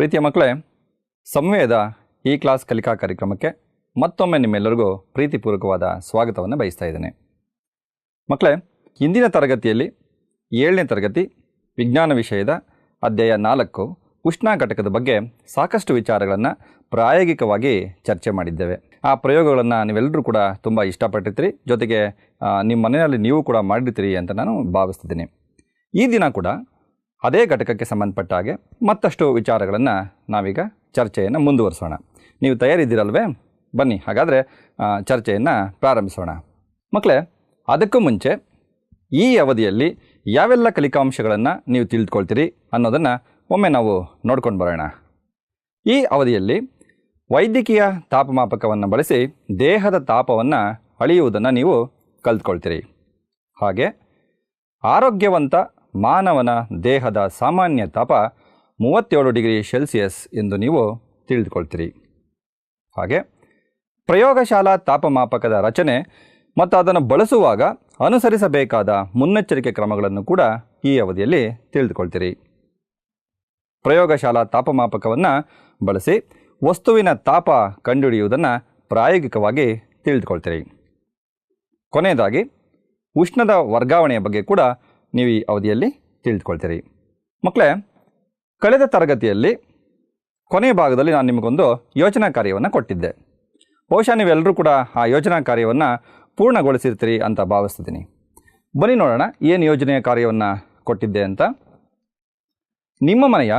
ಪ್ರೀತಿಯ ಮಕ್ಕಳೇ, ಸಂವೇದ ಈ ಕ್ಲಾಸ್ ಕಲಿಕಾ ಕಾರ್ಯಕ್ರಮಕ್ಕೆ ಮತ್ತೊಮ್ಮೆ ನಿಮ್ಮೆಲ್ಲರಿಗೂ ಪ್ರೀತಿಪೂರ್ವಕವಾದ ಸ್ವಾಗತವನ್ನು ಬಯಸ್ತಾ ಇದ್ದೇನೆ. ಮಕ್ಕಳೇ ಇಂದಿನ ತರಗತಿಯಲ್ಲಿ ಏಳನೇ ತರಗತಿ ವಿಜ್ಞಾನ ವಿಷಯದ ಅಧ್ಯಾಯ ನಾಲ್ಕು ಉಷ್ಣ ಘಟಕದ ಬಗ್ಗೆ ಸಾಕಷ್ಟು ವಿಚಾರಗಳನ್ನು ಪ್ರಾಯೋಗಿಕವಾಗಿ ಚರ್ಚೆ ಮಾಡಿದ್ದೇವೆ. ಆ ಪ್ರಯೋಗಗಳನ್ನು ನೀವೆಲ್ಲರೂ ಕೂಡ ತುಂಬ ಇಷ್ಟಪಟ್ಟಿರ್ತೀರಿ. ಜೊತೆಗೆ ನಿಮ್ಮ ಮನೆಯಲ್ಲಿ ನೀವು ಕೂಡ ಮಾಡಿರ್ತೀರಿ ಅಂತ ನಾನು ಭಾವಿಸ್ತಿದ್ದೀನಿ. ಈ ದಿನ ಕೂಡ ಅದೇ ಘಟಕಕ್ಕೆ ಸಂಬಂಧಪಟ್ಟ ಹಾಗೆ ಮತ್ತಷ್ಟು ವಿಚಾರಗಳನ್ನು ನಾವೀಗ ಚರ್ಚೆಯನ್ನು ಮುಂದುವರಿಸೋಣ. ನೀವು ತಯಾರಿದ್ದೀರಲ್ವೇ? ಬನ್ನಿ, ಹಾಗಾದರೆ ಚರ್ಚೆಯನ್ನು ಪ್ರಾರಂಭಿಸೋಣ. ಮಕ್ಕಳೇ ಅದಕ್ಕೂ ಮುಂಚೆ ಈ ಅವಧಿಯಲ್ಲಿ ಯಾವೆಲ್ಲ ಕಲಿಕಾಂಶಗಳನ್ನು ನೀವು ತಿಳಿದುಕೊಳ್ತೀರಿ ಅನ್ನೋದನ್ನು ಒಮ್ಮೆ ನಾವು ನೋಡ್ಕೊಂಡು ಬರೋಣ. ಈ ಅವಧಿಯಲ್ಲಿ ವೈದ್ಯಕೀಯ ತಾಪಮಾಪಕವನ್ನು ಬಳಸಿ ದೇಹದ ತಾಪವನ್ನು ಅಳೆಯುವುದನ್ನು ನೀವು ಕಲ್ತ್ಕೊಳ್ತೀರಿ. ಹಾಗೆ ಆರೋಗ್ಯವಂತ ಮಾನವನ ದೇಹದ ಸಾಮಾನ್ಯ ತಾಪ ಮೂವತ್ತೇಳು ಡಿಗ್ರಿ ಸೆಲ್ಸಿಯಸ್ ಎಂದು ನೀವು ತಿಳಿದುಕೊಳ್ತೀರಿ. ಹಾಗೆ ಪ್ರಯೋಗಶಾಲಾ ತಾಪಮಾಪಕದ ರಚನೆ ಮತ್ತು ಅದನ್ನು ಬಳಸುವಾಗ ಅನುಸರಿಸಬೇಕಾದ ಮುನ್ನೆಚ್ಚರಿಕೆ ಕ್ರಮಗಳನ್ನು ಕೂಡ ಈ ಅವಧಿಯಲ್ಲಿ ತಿಳಿದುಕೊಳ್ತೀರಿ. ಪ್ರಯೋಗಶಾಲಾ ತಾಪಮಾಪಕವನ್ನು ಬಳಸಿ ವಸ್ತುವಿನ ತಾಪ ಕಂಡುಹಿಡಿಯುವುದನ್ನು ಪ್ರಾಯೋಗಿಕವಾಗಿ ತಿಳಿದುಕೊಳ್ತೀರಿ. ಕೊನೆಯದಾಗಿ ಉಷ್ಣದ ವರ್ಗಾವಣೆಯ ಬಗ್ಗೆ ಕೂಡ ನೀವು ಈ ಅವಧಿಯಲ್ಲಿ ತಿಳಿದುಕೊಳ್ತೀರಿ. ಮಕ್ಕಳೇ, ಕಳೆದ ತರಗತಿಯಲ್ಲಿ ಕೊನೆಯ ಭಾಗದಲ್ಲಿ ನಾನು ನಿಮಗೊಂದು ಯೋಜನಾ ಕಾರ್ಯವನ್ನು ಕೊಟ್ಟಿದ್ದೆ. ಬಹುಶಃ ನೀವೆಲ್ಲರೂ ಕೂಡ ಆ ಯೋಜನಾ ಕಾರ್ಯವನ್ನು ಪೂರ್ಣಗೊಳಿಸಿರ್ತೀರಿ ಅಂತ ಭಾವಿಸ್ತಿದ್ದೀನಿ. ಬನ್ನಿ ನೋಡೋಣ, ಏನು ಯೋಜನೆಯ ಕಾರ್ಯವನ್ನು ಕೊಟ್ಟಿದ್ದೆ ಅಂತ. ನಿಮ್ಮ ಮನೆಯ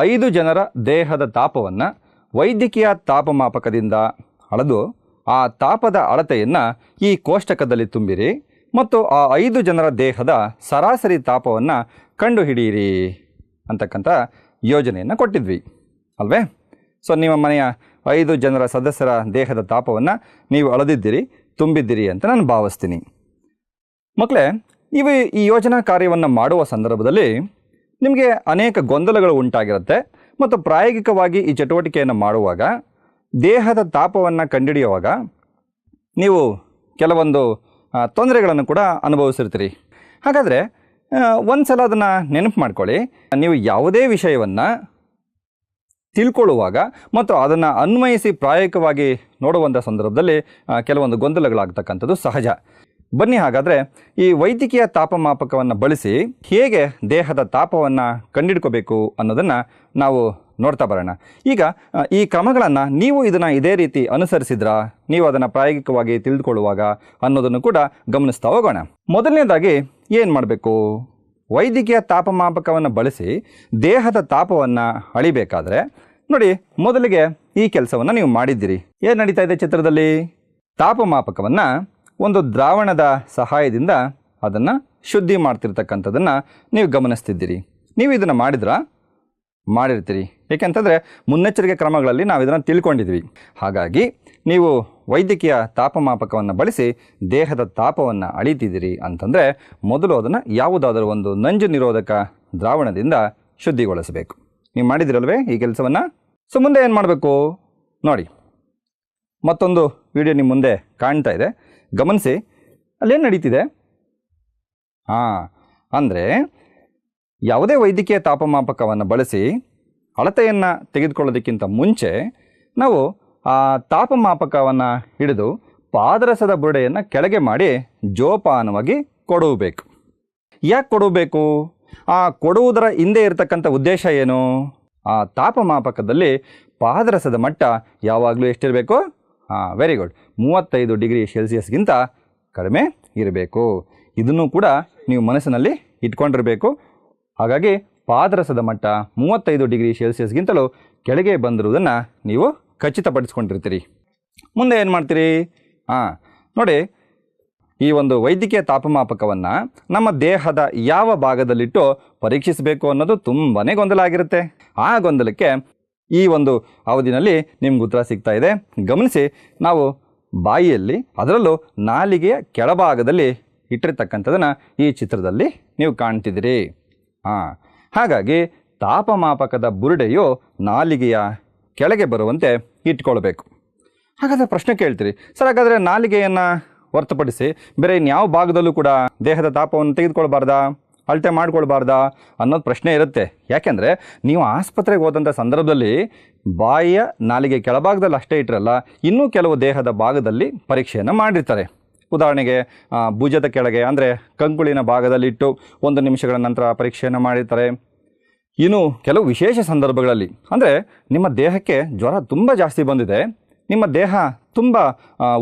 ಐದು ಜನರ ದೇಹದ ತಾಪವನ್ನು ವೈದ್ಯಕೀಯ ತಾಪಮಾಪಕದಿಂದ ಅಳೆದು ಆ ತಾಪದ ಅಳತೆಯನ್ನು ಈ ಕೋಷ್ಟಕದಲ್ಲಿ ತುಂಬಿರಿ. ಮತ್ತು ಆ ಐದು ಜನರ ದೇಹದ ಸರಾಸರಿ ತಾಪವನ್ನು ಕಂಡುಹಿಡಿಯಿರಿ ಅಂತಕ್ಕಂಥ ಯೋಜನೆಯನ್ನು ಕೊಟ್ಟಿದ್ವಿ. ಅಲ್ವೇ? ಸೊ ನಿಮ್ಮ ಮನೆಯ ಐದು ಜನರ ಸದಸ್ಯರ ದೇಹದ ತಾಪವನ್ನು ನೀವು ಅಳದಿದ್ದೀರಿ, ತುಂಬಿದ್ದೀರಿ ಅಂತ ನಾನು ಭಾವಿಸ್ತೀನಿ. ಮಕ್ಕಳೇ ನೀವು ಈ ಯೋಜನಾ ಕಾರ್ಯವನ್ನು ಮಾಡುವ ಸಂದರ್ಭದಲ್ಲಿ ನಿಮಗೆ ಅನೇಕ ಗೊಂದಲಗಳು ಉಂಟಾಗಿರುತ್ತೆ ಮತ್ತು ಪ್ರಾಯೋಗಿಕವಾಗಿ ಈ ಚಟುವಟಿಕೆಯನ್ನು ಮಾಡುವಾಗ, ದೇಹದ ತಾಪವನ್ನು ಕಂಡುಹಿಡಿಯುವಾಗ ನೀವು ಕೆಲವೊಂದು ತೊಂದರೆಗಳನ್ನು ಕೂಡ ಅನುಭವಿಸಿರ್ತೀರಿ. ಹಾಗಾದರೆ ಒಂದು ಸಲ ಅದನ್ನು ನೆನಪು ಮಾಡ್ಕೊಳ್ಳಿ. ನೀವು ಯಾವುದೇ ವಿಷಯವನ್ನು ತಿಳ್ಕೊಳ್ಳುವಾಗ ಮತ್ತು ಅದನ್ನು ಅನ್ವಯಿಸಿ ಪ್ರಾಯೋಗಿಕವಾಗಿ ನೋಡುವಂಥ ಸಂದರ್ಭದಲ್ಲಿ ಕೆಲವೊಂದು ಗೊಂದಲಗಳಾಗ್ತಕ್ಕಂಥದ್ದು ಸಹಜ. ಬನ್ನಿ ಹಾಗಾದರೆ, ಈ ವೈದ್ಯಕೀಯ ತಾಪಮಾಪಕವನ್ನು ಬಳಸಿ ಹೇಗೆ ದೇಹದ ತಾಪವನ್ನು ಕಂಡಿಡ್ಕೋಬೇಕು ಅನ್ನೋದನ್ನು ನಾವು ನೋಡ್ತಾ ಬರೋಣ. ಈಗ ಈ ಕ್ರಮಗಳನ್ನು ನೀವು ಇದನ್ನು ಇದೇ ರೀತಿ ಅನುಸರಿಸಿದ್ರಾ? ನೀವು ಅದನ್ನು ಪ್ರಾಯೋಗಿಕವಾಗಿ ತಿಳಿದುಕೊಳ್ಳುವಾಗ ಅನ್ನೋದನ್ನು ಕೂಡ ಗಮನಿಸ್ತಾ ಹೋಗೋಣ. ಮೊದಲನೇದಾಗಿ ಏನು ಮಾಡಬೇಕು? ವೈದ್ಯಕೀಯ ತಾಪಮಾಪಕವನ್ನು ಬಳಸಿ ದೇಹದ ತಾಪವನ್ನು ಅಳಿಬೇಕಾದ್ರೆ, ನೋಡಿ, ಮೊದಲಿಗೆ ಈ ಕೆಲಸವನ್ನು ನೀವು ಮಾಡಿದ್ದೀರಿ. ಏನು ನಡೀತಾ ಇದೆ ಚಿತ್ರದಲ್ಲಿ? ತಾಪಮಾಪಕವನ್ನು ಒಂದು ದ್ರಾವಣದ ಸಹಾಯದಿಂದ ಅದನ್ನು ಶುದ್ಧಿ ಮಾಡ್ತಿರ್ತಕ್ಕಂಥದ್ದನ್ನು ನೀವು ಗಮನಿಸ್ತಿದ್ದೀರಿ. ನೀವು ಇದನ್ನು ಮಾಡಿದ್ರಾ? ಮಾಡಿರ್ತೀರಿ. ಏಕೆಂತಂದರೆ ಮುನ್ನೆಚ್ಚರಿಕೆ ಕ್ರಮಗಳಲ್ಲಿ ನಾವು ಇದನ್ನು ತಿಳ್ಕೊಂಡಿದ್ವಿ. ಹಾಗಾಗಿ ನೀವು ವೈದ್ಯಕೀಯ ತಾಪಮಾಪಕವನ್ನು ಬಳಸಿ ದೇಹದ ತಾಪವನ್ನು ಅಳಿತಿದ್ದೀರಿ ಅಂತಂದರೆ ಮೊದಲು ಅದನ್ನು ಯಾವುದಾದರೂ ಒಂದು ನಂಜು ನಿರೋಧಕ ದ್ರಾವಣದಿಂದ ಶುದ್ಧಿಗೊಳಿಸಬೇಕು. ನೀವು ಮಾಡಿದಿರಲ್ವೇ ಈ ಕೆಲಸವನ್ನು? ಸೊ ಮುಂದೆ ಏನು ಮಾಡಬೇಕು? ನೋಡಿ. ಮತ್ತೊಂದು ವಿಡಿಯೋ ನಿಮ್ಮ ಮುಂದೆ ಕಾಣ್ತಾ ಇದೆ. ಗಮನಿಸಿ. ಅಲ್ಲೇನು ನಡೀತಿದೆ? ಹಾಂ. ಅಂದರೆ ಯಾವುದೇ ವೈದ್ಯಕೀಯ ತಾಪಮಾಪಕವನ್ನು ಬಳಸಿ ಅಳತೆಯನ್ನು ತೆಗೆದುಕೊಳ್ಳೋದಕ್ಕಿಂತ ಮುಂಚೆ ನಾವು ಆ ತಾಪಮಾಪಕವನ್ನು ಹಿಡಿದು ಪಾದರಸದ ಬುರುಡೆಯನ್ನು ಕೆಳಗೆ ಮಾಡಿ ಜೋಪಾನವಾಗಿ ಕೊಡಬೇಕು. ಯಾಕೆ ಕೊಡಬೇಕು? ಆ ಕೊಡುವುದರ ಹಿಂದೆ ಇರತಕ್ಕಂಥ ಉದ್ದೇಶ ಏನು? ಆ ತಾಪಮಾಪಕದಲ್ಲಿ ಪಾದರಸದ ಮಟ್ಟ ಯಾವಾಗಲೂ ಎಷ್ಟಿರಬೇಕು? ಹಾಂ ವೆರಿ ಗುಡ್ ಮೂವತ್ತೈದು ಡಿಗ್ರಿ ಸೆಲ್ಸಿಯಸ್ಗಿಂತ ಕಡಿಮೆ ಇರಬೇಕು. ಇದನ್ನು ಕೂಡ ನೀವು ಮನಸ್ಸಿನಲ್ಲಿ ಇಟ್ಕೊಂಡಿರಬೇಕು. ಹಾಗಾಗಿ ಪಾದರಸದ ಮಟ್ಟ ಮೂವತ್ತೈದು ಡಿಗ್ರಿ ಸೆಲ್ಸಿಯಸ್ಗಿಂತಲೂ ಕೆಳಗೆ ಬಂದಿರುವುದನ್ನು ನೀವು ಖಚಿತಪಡಿಸ್ಕೊಂಡಿರ್ತೀರಿ. ಮುಂದೆ ಏನು ಮಾಡ್ತೀರಿ? ಹಾಂ ನೋಡಿ, ಈ ಒಂದು ವೈದ್ಯಕೀಯ ತಾಪಮಾಪಕವನ್ನು ನಮ್ಮ ದೇಹದ ಯಾವ ಭಾಗದಲ್ಲಿಟ್ಟು ಪರೀಕ್ಷಿಸಬೇಕು ಅನ್ನೋದು ತುಂಬಾ ಗೊಂದಲ ಆಗಿರುತ್ತೆ. ಆ ಗೊಂದಲಕ್ಕೆ ಈ ಒಂದು ಅವಧಿನಲ್ಲಿ ನಿಮ್ಗೆ ಉತ್ತರ ಸಿಗ್ತಾ ಇದೆ. ಗಮನಿಸಿ, ನಾವು ಬಾಯಿಯಲ್ಲಿ, ಅದರಲ್ಲೂ ನಾಲಿಗೆಯ ಕೆಳಭಾಗದಲ್ಲಿ ಇಟ್ಟಿರ್ತಕ್ಕಂಥದ್ದನ್ನು ಈ ಚಿತ್ರದಲ್ಲಿ ನೀವು ಕಾಣ್ತಿದ್ದೀರಿ. ಹಾಂ, ಹಾಗಾಗಿ ತಾಪಮಾಪಕದ ಬುರುಡೆಯು ನಾಲಿಗೆಯ ಕೆಳಗೆ ಬರುವಂತೆ ಇಟ್ಕೊಳ್ಬೇಕು. ಹಾಗಾದರೆ ಪ್ರಶ್ನೆ ಕೇಳ್ತೀರಿ, ಸರ್ ಹಾಗಾದರೆ ನಾಲಿಗೆಯನ್ನು ಹೊರತುಪಡಿಸಿ ಬೇರೆ ಇನ್ಯಾವ ಭಾಗದಲ್ಲೂ ಕೂಡ ದೇಹದ ತಾಪವನ್ನು ತೆಗೆದುಕೊಳ್ಬಾರ್ದಾ, ಅಳತೆ ಮಾಡ್ಕೊಳ್ಬಾರ್ದಾ ಅನ್ನೋದು ಪ್ರಶ್ನೆ ಇರುತ್ತೆ. ಯಾಕೆಂದರೆ ನೀವು ಆಸ್ಪತ್ರೆಗೆ ಹೋದಂಥ ಸಂದರ್ಭದಲ್ಲಿ ಬಾಯಿಯ ನಾಲಿಗೆ ಕೆಳಭಾಗದಲ್ಲಿ ಅಷ್ಟೇ ಇಟ್ಟರಲ್ಲ ಇನ್ನೂ ಕೆಲವು ದೇಹದ ಭಾಗದಲ್ಲಿ ಪರೀಕ್ಷೆಯನ್ನು ಮಾಡಿರ್ತಾರೆ. ಉದಾಹರಣೆಗೆ ಭುಜದ ಕೆಳಗೆ, ಅಂದರೆ ಕಂಕುಳಿನ ಭಾಗದಲ್ಲಿಟ್ಟು ಒಂದು ನಿಮಿಷಗಳ ನಂತರ ಪರೀಕ್ಷೆಯನ್ನು ಮಾಡಿರ್ತಾರೆ. ಇನ್ನು ಕೆಲವು ವಿಶೇಷ ಸಂದರ್ಭಗಳಲ್ಲಿ, ಅಂದರೆ ನಿಮ್ಮ ದೇಹಕ್ಕೆ ಜ್ವರ ತುಂಬ ಜಾಸ್ತಿ ಬಂದಿದೆ, ನಿಮ್ಮ ದೇಹ ತುಂಬ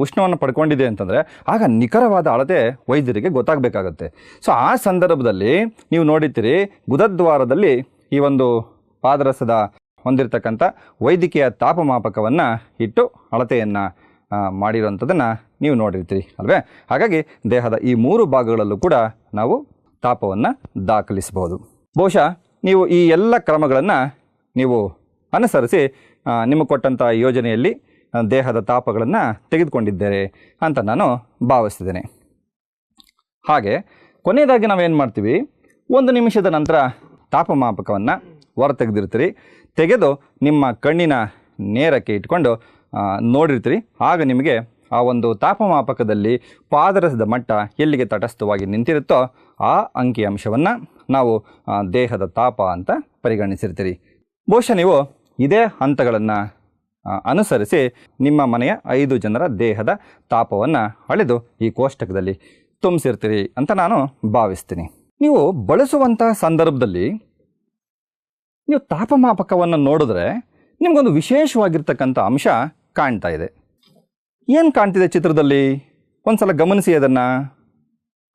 ಉಷ್ಣವನ್ನು ಪಡ್ಕೊಂಡಿದೆ ಅಂತಂದರೆ ಆಗ ನಿಖರವಾದ ಅಳತೆ ವೈದ್ಯರಿಗೆ ಗೊತ್ತಾಗಬೇಕಾಗತ್ತೆ. ಸೊ, ಆ ಸಂದರ್ಭದಲ್ಲಿ ನೀವು ನೋಡಿರ್ತೀರಿ, ಗುದದ್ವಾರದಲ್ಲಿ ಈ ಒಂದು ಪಾದರಸದ ಹೊಂದಿರತಕ್ಕಂಥ ವೈದ್ಯಕೀಯ ತಾಪಮಾಪಕವನ್ನು ಇಟ್ಟು ಅಳತೆಯನ್ನು ಮಾಡಿರೋಂಥದ್ದನ್ನು ನೀವು ನೋಡಿರ್ತೀರಿ, ಅಲ್ವೇ? ಹಾಗಾಗಿ ದೇಹದ ಈ ಮೂರು ಭಾಗಗಳಲ್ಲೂ ಕೂಡ ನಾವು ತಾಪವನ್ನು ದಾಖಲಿಸಬಹುದು. ಬಹುಶಃ ನೀವು ಈ ಎಲ್ಲ ಕ್ರಮಗಳನ್ನು ನೀವು ಅನುಸರಿಸಿ ನಿಮಗೆ ಕೊಟ್ಟಂಥ ಯೋಜನೆಯಲ್ಲಿ ದೇಹದ ತಾಪಗಳನ್ನು ತೆಗೆದುಕೊಂಡಿದ್ದೇವೆ ಅಂತ ನಾನು ಭಾವಿಸ್ತಿದ್ದೇನೆ. ಹಾಗೆ, ಕೊನೆಯದಾಗಿ ನಾವೇನು ಮಾಡ್ತೀವಿ? ಒಂದು ನಿಮಿಷದ ನಂತರ ತಾಪಮಾಪಕವನ್ನು ಹೊರ ತೆಗೆದಿರ್ತೀರಿ ತೆಗೆದು ನಿಮ್ಮ ಕಣ್ಣಿನ ನೇರಕ್ಕೆ ಇಟ್ಕೊಂಡು ನೋಡಿರ್ತೀರಿ. ಆಗ ನಿಮಗೆ ಆ ಒಂದು ತಾಪಮಾಪಕದಲ್ಲಿ ಪಾದರಸದ ಮಟ್ಟ ಎಲ್ಲಿಗೆ ತಟಸ್ಥವಾಗಿ ನಿಂತಿರುತ್ತೋ ಆ ಅಂಕಿಅಂಶವನ್ನು ನಾವು ದೇಹದ ತಾಪ ಅಂತ ಪರಿಗಣಿಸಿರ್ತೀರಿ. ಬಹುಶಃ ನೀವು ಇದೇ ಹಂತಗಳನ್ನು ಅನುಸರಿಸಿ ನಿಮ್ಮ ಮನೆಯ ಐದು ಜನರ ದೇಹದ ತಾಪವನ್ನು ಅಳೆದು ಈ ಕೋಷ್ಟಕದಲ್ಲಿ ತುಂಬಿಸಿರ್ತೀರಿ ಅಂತ ನಾನು ಭಾವಿಸ್ತೀನಿ. ನೀವು ಬಳಸುವಂಥ ಸಂದರ್ಭದಲ್ಲಿ ನೀವು ತಾಪಮಾಪಕವನ್ನು ನೋಡಿದ್ರೆ ನಿಮಗೊಂದು ವಿಶೇಷವಾಗಿರ್ತಕ್ಕಂಥ ಅಂಶ ಕಾಣ್ತಾ ಇದೆ. ಏನು ಕಾಣ್ತಿದೆ ಚಿತ್ರದಲ್ಲಿ? ಒಂದ್ಸಲ ಗಮನಿಸಿ ಅದನ್ನು.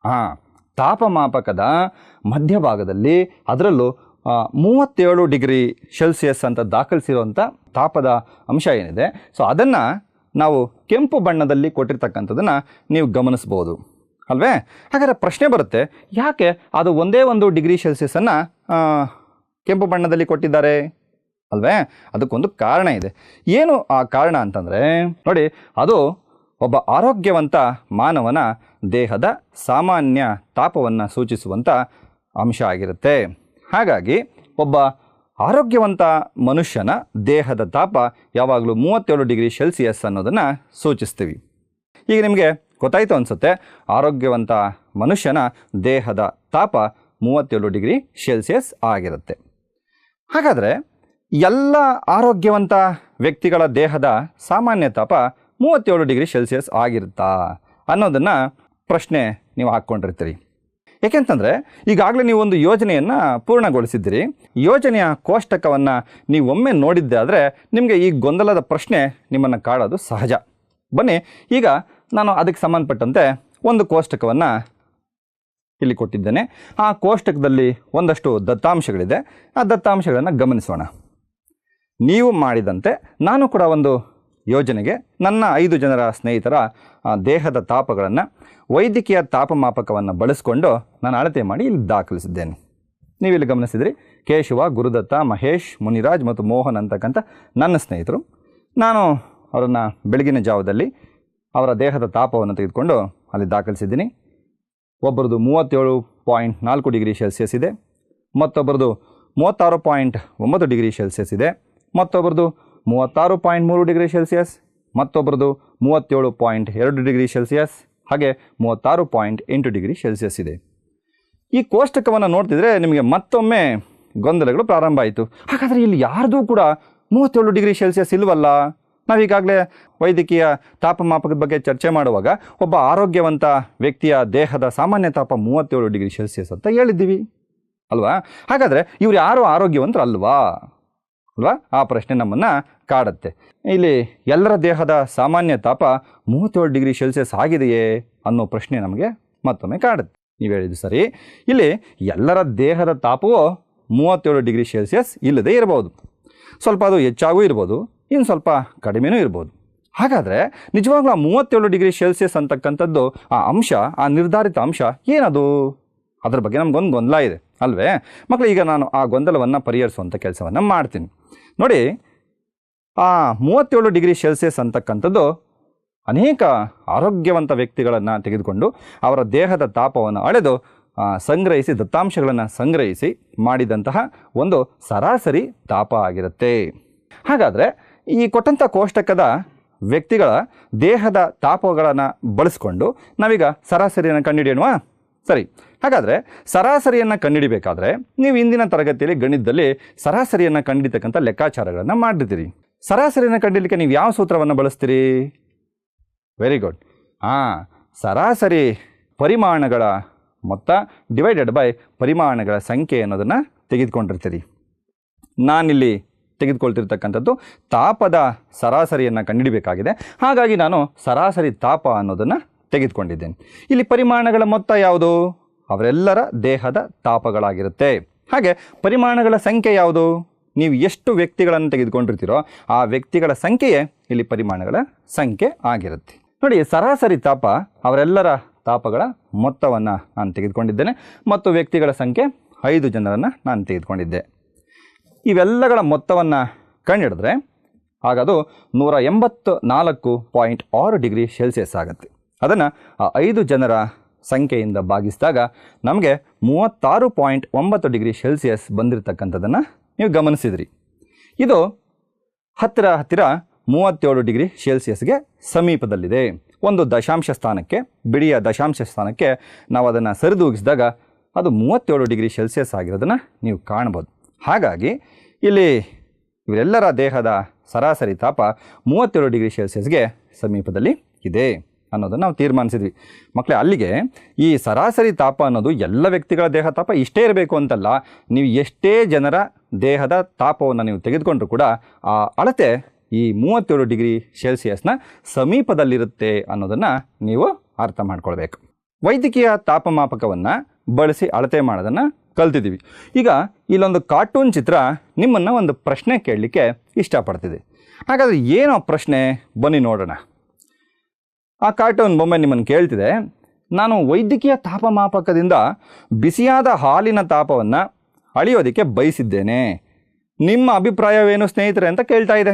ಹಾಂ ತಾಪಮಾಪಕದ ಮಧ್ಯಭಾಗದಲ್ಲಿ ಅದರಲ್ಲೂ ಮೂವತ್ತೇಳು ಡಿಗ್ರಿ ಸೆಲ್ಸಿಯಸ್ ಅಂತ ದಾಖಲಿಸಿರುವಂಥ ತಾಪದ ಅಂಶ ಏನಿದೆ. ಸೊ, ಅದನ್ನು ನಾವು ಕೆಂಪು ಬಣ್ಣದಲ್ಲಿ ಕೊಟ್ಟಿರ್ತಕ್ಕಂಥದ್ದನ್ನು ನೀವು ಗಮನಿಸ್ಬೋದು. ಅಲ್ವೇ? ಹಾಗಾದರೆ ಪ್ರಶ್ನೆ ಬರುತ್ತೆ, ಯಾಕೆ ಅದು ಒಂದೇ ಒಂದು ಡಿಗ್ರಿ ಸೆಲ್ಸಿಯಸನ್ನು ಕೆಂಪು ಬಣ್ಣದಲ್ಲಿ ಕೊಟ್ಟಿದ್ದಾರೆ? ಅಲ್ವೇ? ಅದಕ್ಕೊಂದು ಕಾರಣ ಇದೆ. ಏನು ಆ ಕಾರಣ ಅಂತಂದರೆ, ನೋಡಿ, ಅದು ಒಬ್ಬ ಆರೋಗ್ಯವಂತ ಮಾನವನ ದೇಹದ ಸಾಮಾನ್ಯ ತಾಪವನ್ನು ಸೂಚಿಸುವಂಥ ಅಂಶ ಆಗಿರುತ್ತೆ. ಹಾಗಾಗಿ, ಒಬ್ಬ ಆರೋಗ್ಯವಂತ ಮನುಷ್ಯನ ದೇಹದ ತಾಪ ಯಾವಾಗಲೂ ಮೂವತ್ತೇಳು ಡಿಗ್ರಿ ಸೆಲ್ಸಿಯಸ್ ಅನ್ನೋದನ್ನು ಸೂಚಿಸ್ತೀವಿ. ಈಗ ನಿಮಗೆ ಗೊತ್ತಾಯಿತು ಅನಿಸುತ್ತೆ, ಆರೋಗ್ಯವಂತ ಮನುಷ್ಯನ ದೇಹದ ತಾಪ ಮೂವತ್ತೇಳು ಡಿಗ್ರಿ ಸೆಲ್ಸಿಯಸ್ ಆಗಿರುತ್ತೆ. ಹಾಗಾದರೆ ಎಲ್ಲ ಆರೋಗ್ಯವಂತ ವ್ಯಕ್ತಿಗಳ ದೇಹದ ಸಾಮಾನ್ಯ ತಾಪ ಮೂವತ್ತೇಳು ಡಿಗ್ರಿ ಸೆಲ್ಸಿಯಸ್ ಆಗಿರುತ್ತಾ ಅನ್ನೋದನ್ನು ಪ್ರಶ್ನೆ ನೀವು ಹಾಕ್ಕೊಂಡಿರ್ತೀರಿ. ಏಕೆಂತಂದರೆ, ಈಗಾಗಲೇ ನೀವು ಒಂದು ಯೋಜನೆಯನ್ನು ಪೂರ್ಣಗೊಳಿಸಿದ್ದೀರಿ. ಯೋಜನೆಯ ಕೋಷ್ಟಕವನ್ನು ನೀವು ಒಮ್ಮೆ ನೋಡಿದ್ದೆ ಆದರೆ ನಿಮಗೆ ಈ ಗೊಂದಲದ ಪ್ರಶ್ನೆ ನಿಮ್ಮನ್ನು ಕಾಡೋದು ಸಹಜ. ಬನ್ನಿ, ಈಗ ನಾನು ಅದಕ್ಕೆ ಸಂಬಂಧಪಟ್ಟಂತೆ ಒಂದು ಕೋಷ್ಟಕವನ್ನು ಇಲ್ಲಿ ಕೊಟ್ಟಿದ್ದೇನೆ. ಆ ಕೋಷ್ಟಕದಲ್ಲಿ ಒಂದಷ್ಟು ದತ್ತಾಂಶಗಳಿದೆ. ಆ ದತ್ತಾಂಶಗಳನ್ನು ಗಮನಿಸೋಣ. ನೀವು ಮಾಡಿದಂತೆ ನಾನು ಕೂಡ ಒಂದು ಯೋಜನೆಗೆ ನನ್ನ ಐದು ಜನರ ಸ್ನೇಹಿತರ ದೇಹದ ತಾಪಗಳನ್ನು, ವೈದ್ಯಕೀಯ ತಾಪಮಾಪಕವನ್ನು ಬಳಸಿಕೊಂಡು ನಾನು ಅಳತೆ ಮಾಡಿ ಇಲ್ಲಿ ದಾಖಲಿಸಿದ್ದೇನೆ. ನೀವಿಲ್ಲಿ ಗಮನಿಸಿದ್ರಿ, ಕೇಶವ, ಗುರುದತ್ತ, ಮಹೇಶ್, ಮುನಿರಾಜ್ ಮತ್ತು ಮೋಹನ್ ಅಂತಕ್ಕಂಥ ನನ್ನ ಸ್ನೇಹಿತರು. ನಾನು ಅವರನ್ನು ಬೆಳಗಿನ ಜಾವದಲ್ಲಿ ಅವರ ದೇಹದ ತಾಪವನ್ನು ತೆಗೆದುಕೊಂಡು ಅಲ್ಲಿ ದಾಖಲಿಸಿದ್ದೀನಿ. ಒಬ್ಬರದು ಮೂವತ್ತೇಳು ಪಾಯಿಂಟ್ ನಾಲ್ಕು ಡಿಗ್ರಿ ಸೆಲ್ಸಿಯಸ್ ಇದೆ, ಮತ್ತೊಬ್ಬರದು ಮೂವತ್ತಾರು ಪಾಯಿಂಟ್ ಒಂಬತ್ತು ಡಿಗ್ರಿ ಸೆಲ್ಸಿಯಸ್ ಇದೆ. ಮತ್ತೊಬ್ಬರದು ಮೂವತ್ತಾರು ಪಾಯಿಂಟ್ ಮೂರು ಡಿಗ್ರಿ ಸೆಲ್ಸಿಯಸ್ ಮತ್ತೊಬ್ರದ್ದು ಮೂವತ್ತೇಳು ಪಾಯಿಂಟ್ ಎರಡು ಡಿಗ್ರಿ ಸೆಲ್ಸಿಯಸ್, ಹಾಗೆ ಮೂವತ್ತಾರು ಪಾಯಿಂಟ್ ಎಂಟು ಡಿಗ್ರಿ ಸೆಲ್ಸಿಯಸ್ ಇದೆ. ಈ ಕೋಷ್ಟಕವನ್ನು ನೋಡ್ತಿದ್ರೆ ನಿಮಗೆ ಮತ್ತೊಮ್ಮೆ ಗೊಂದಲಗಳು ಪ್ರಾರಂಭ ಆಯಿತು. ಹಾಗಾದರೆ ಇಲ್ಲಿ ಯಾರ್ದೂ ಕೂಡ ಮೂವತ್ತೇಳು ಡಿಗ್ರಿ ಸೆಲ್ಸಿಯಸ್ ಇಲ್ವಲ್ಲ? ನಾವೀಗಾಗಲೇ ವೈದ್ಯಕೀಯ ತಾಪಮಾಪಕದ ಬಗ್ಗೆ ಚರ್ಚೆ ಮಾಡುವಾಗ ಒಬ್ಬ ಆರೋಗ್ಯವಂತ ವ್ಯಕ್ತಿಯ ದೇಹದ ಸಾಮಾನ್ಯ ತಾಪ ಮೂವತ್ತೇಳು ಡಿಗ್ರಿ ಸೆಲ್ಸಿಯಸ್ ಅಂತ ಹೇಳಿದ್ದೀವಿ. ಅಲ್ವಾ? ಹಾಗಾದರೆ ಇವರು ಯಾರು ಆರೋಗ್ಯವಂತರಲ್ವಾ ಅಲ್ವಾ? ಆ ಪ್ರಶ್ನೆ ನಮ್ಮನ್ನು ಕಾಡುತ್ತೆ. ಇಲ್ಲಿ ಎಲ್ಲರ ದೇಹದ ಸಾಮಾನ್ಯ ತಾಪ ಮೂವತ್ತೇಳು ಡಿಗ್ರಿ ಸೆಲ್ಸಿಯಸ್ ಆಗಿದೆಯೇ ಅನ್ನೋ ಪ್ರಶ್ನೆ ನಮಗೆ ಮತ್ತೊಮ್ಮೆ ಕಾಡುತ್ತೆ. ನೀವು ಹೇಳಿದ್ದು ಸರಿ. ಇಲ್ಲಿ ಎಲ್ಲರ ದೇಹದ ತಾಪವು ಮೂವತ್ತೇಳು ಡಿಗ್ರಿ ಸೆಲ್ಸಿಯಸ್ ಇಲ್ಲದೆ ಇರಬಹುದು ಸ್ವಲ್ಪ ಅದು ಹೆಚ್ಚಾಗೂ ಇರ್ಬೋದು ಇನ್ನು ಸ್ವಲ್ಪ ಕಡಿಮೆನೂ ಇರ್ಬೋದು. ಹಾಗಾದರೆ ನಿಜವಾಗ್ಲೂ ಆ ಮೂವತ್ತೇಳು ಡಿಗ್ರಿ ಸೆಲ್ಸಿಯಸ್ ಅಂತಕ್ಕಂಥದ್ದು ಆ ಅಂಶ, ಆ ನಿರ್ಧಾರಿತ ಅಂಶ ಏನದು? ಅದರ ಬಗ್ಗೆ ನಮಗೊಂದು ಗೊಂದಲ ಇದೆ. ಅಲ್ವೇ? ಮಕ್ಕಳು ಈಗ ನಾನು ಆ ಗೊಂದಲವನ್ನು ಪರಿಹರಿಸುವಂಥ ಕೆಲಸವನ್ನು ಮಾಡ್ತೀನಿ. ನೋಡಿ, ಆ ಮೂವತ್ತೇಳು ಡಿಗ್ರಿ ಸೆಲ್ಸಿಯಸ್ ಅಂತಕ್ಕಂಥದ್ದು ಅನೇಕ ಆರೋಗ್ಯವಂತ ವ್ಯಕ್ತಿಗಳನ್ನು ತೆಗೆದುಕೊಂಡು ಅವರ ದೇಹದ ತಾಪವನ್ನು ಅಳೆದು ಸಂಗ್ರಹಿಸಿ, ದತ್ತಾಂಶಗಳನ್ನು ಸಂಗ್ರಹಿಸಿ ಮಾಡಿದಂತಹ ಒಂದು ಸರಾಸರಿ ತಾಪ ಆಗಿರುತ್ತೆ. ಹಾಗಾದರೆ ಈ ಕೊಟ್ಟಂಥ ಕೋಷ್ಟಕದ ವ್ಯಕ್ತಿಗಳ ದೇಹದ ತಾಪಗಳನ್ನು ಬಳಸ್ಕೊಂಡು ನಾವೀಗ ಸರಾಸರಿಯನ್ನು ಕಂಡುಹಿಡಿಯೋಣವಾ? ಸರಿ ಹಾಗಾದರೆ ಸರಾಸರಿಯನ್ನು ಕಂಡುಹಿಡಿಬೇಕಾದ್ರೆ ನೀವು ಇಂದಿನ ತರಗತಿಯಲ್ಲಿ ಗಣಿತದಲ್ಲಿ ಸರಾಸರಿಯನ್ನು ಕಂಡಿರ್ತಕ್ಕಂಥ ಲೆಕ್ಕಾಚಾರಗಳನ್ನು ಮಾಡಿರ್ತೀರಿ ಸರಾಸರಿಯನ್ನು ಕಂಡಿಲಿಕ್ಕೆ ನೀವು ಯಾವ ಸೂತ್ರವನ್ನು ಬಳಸ್ತೀರಿ? ವೆರಿ ಗುಡ್ ಹಾಂ, ಸರಾಸರಿ ಪರಿಮಾಣಗಳ ಮೊತ್ತ ಡಿವೈಡೆಡ್ ಬೈ ಪರಿಮಾಣಗಳ ಸಂಖ್ಯೆ ಅನ್ನೋದನ್ನು ತೆಗೆದುಕೊಂಡಿರ್ತೀರಿ. ನಾನಿಲ್ಲಿ ತೆಗೆದುಕೊಳ್ತಿರ್ತಕ್ಕಂಥದ್ದು ತಾಪದ ಸರಾಸರಿಯನ್ನು ಕಂಡುಹಿಡಬೇಕಾಗಿದೆ. ಹಾಗಾಗಿ ನಾನು ಸರಾಸರಿ ತಾಪ ಅನ್ನೋದನ್ನು ತೆಗೆದುಕೊಂಡಿದ್ದೇನೆ. ಇಲ್ಲಿ ಪರಿಮಾಣಗಳ ಮೊತ್ತ ಯಾವುದು? ಅವರೆಲ್ಲರ ದೇಹದ ತಾಪಗಳಾಗಿರುತ್ತೆ. ಹಾಗೆ ಪರಿಮಾಣಗಳ ಸಂಖ್ಯೆ ಯಾವುದು? ನೀವು ಎಷ್ಟು ವ್ಯಕ್ತಿಗಳನ್ನು ತೆಗೆದುಕೊಂಡಿರ್ತೀರೋ ಆ ವ್ಯಕ್ತಿಗಳ ಸಂಖ್ಯೆಯೇ ಇಲ್ಲಿ ಪರಿಮಾಣಗಳ ಸಂಖ್ಯೆ ಆಗಿರುತ್ತೆ. ನೋಡಿ, ಸರಾಸರಿ ತಾಪ ಅವರೆಲ್ಲರ ತಾಪಗಳ ಮೊತ್ತವನ್ನು ನಾನು ತೆಗೆದುಕೊಂಡಿದ್ದೇನೆ ಮತ್ತು ವ್ಯಕ್ತಿಗಳ ಸಂಖ್ಯೆ ಐದು ಜನರನ್ನು ನಾನು ತೆಗೆದುಕೊಂಡಿದ್ದೆ. ಇವೆಲ್ಲಗಳ ಮೊತ್ತವನ್ನು ಕಂಡುಹಿಡಿದ್ರೆ ಆಗ ಅದು ನೂರ ಎಂಬತ್ತು ನಾಲ್ಕು ಪಾಯಿಂಟ್ ಆರು ಡಿಗ್ರಿ ಸೆಲ್ಸಿಯಸ್ ಆಗುತ್ತೆ. ಅದನ್ನು ಆ ಐದು ಜನರ ಸಂಖ್ಯೆಯಿಂದ ಭಾಗಿಸಿದಾಗ ನಮಗೆ ಮೂವತ್ತಾರು ಪಾಯಿಂಟ್ ಒಂಬತ್ತು ಡಿಗ್ರಿ ಸೆಲ್ಸಿಯಸ್ ಬಂದಿರತಕ್ಕಂಥದ್ದನ್ನು ನೀವು ಗಮನಿಸಿದ್ರಿ. ಇದು ಹತ್ತಿರ ಹತ್ತಿರ ಮೂವತ್ತೇಳು ಡಿಗ್ರಿ ಸೆಲ್ಸಿಯಸ್ಗೆ ಸಮೀಪದಲ್ಲಿದೆ. ಒಂದು ದಶಾಂಶ ಸ್ಥಾನಕ್ಕೆ ಬಿಡಿಯ ದಶಾಂಶ ಸ್ಥಾನಕ್ಕೆ ನಾವು ಅದನ್ನು ಸರಿದೂಗಿಸಿದಾಗ ಅದು ಮೂವತ್ತೇಳು ಡಿಗ್ರಿ ಸೆಲ್ಸಿಯಸ್ ಆಗಿರೋದನ್ನು ನೀವು ಕಾಣ್ಬೋದು ಹಾಗಾಗಿ ಇಲ್ಲಿ ಇವರೆಲ್ಲರ ದೇಹದ ಸರಾಸರಿ ತಾಪ ಮೂವತ್ತೇಳು ಡಿಗ್ರಿ ಸೆಲ್ಸಿಯಸ್ಗೆ ಸಮೀಪದಲ್ಲಿ ಇದೆ. ಅನ್ನೋದನ್ನು ನಾವು ತೀರ್ಮಾನಿಸಿದ್ವಿ. ಮಕ್ಕಳೇ ಅಲ್ಲಿಗೆ ಈ ಸರಾಸರಿ ತಾಪ ಅನ್ನೋದು ಎಲ್ಲ ವ್ಯಕ್ತಿಗಳ ದೇಹ ತಾಪ ಇಷ್ಟೇ ಇರಬೇಕು ಅಂತಲ್ಲ, ನೀವು ಎಷ್ಟೇ ಜನರ ದೇಹದ ತಾಪವನ್ನು ನೀವು ತೆಗೆದುಕೊಂಡ್ರೂ ಕೂಡ ಆ ಅಳತೆ ಈ ಮೂವತ್ತೇಳು ಡಿಗ್ರಿ ಸೆಲ್ಸಿಯಸ್ನ ಸಮೀಪದಲ್ಲಿರುತ್ತೆ ಅನ್ನೋದನ್ನು ನೀವು ಅರ್ಥ ಮಾಡ್ಕೊಳ್ಬೇಕು. ವೈದ್ಯಕೀಯ ತಾಪಮಾಪಕವನ್ನು ಬಳಸಿ ಅಳತೆ ಮಾಡೋದನ್ನು ಕಲ್ತಿದ್ದೀವಿ. ಈಗ ಇಲ್ಲೊಂದು ಕಾರ್ಟೂನ್ ಚಿತ್ರ ನಿಮ್ಮನ್ನು ಒಂದು ಪ್ರಶ್ನೆ ಕೇಳಲಿಕ್ಕೆ ಇಷ್ಟಪಡ್ತಿದೆ. ಹಾಗಾದರೆ ಏನೋ ಪ್ರಶ್ನೆ, ಬನ್ನಿ ನೋಡೋಣ. ಆ ಕಾರ್ಟೂನ್ ಬೊಮ್ಮೆ ನಿಮ್ಮನ್ನು ಕೇಳ್ತಿದೆ. ನಾನು ವೈದ್ಯಕೀಯ ತಾಪಮಾಪಕದಿಂದ ಬಿಸಿಯಾದ ಹಾಲಿನ ತಾಪವನ್ನು ಅಳಿಯೋದಕ್ಕೆ ಬಯಸಿದ್ದೇನೆ. ನಿಮ್ಮ ಅಭಿಪ್ರಾಯವೇನು ಸ್ನೇಹಿತರೆ ಅಂತ ಕೇಳ್ತಾ ಇದೆ.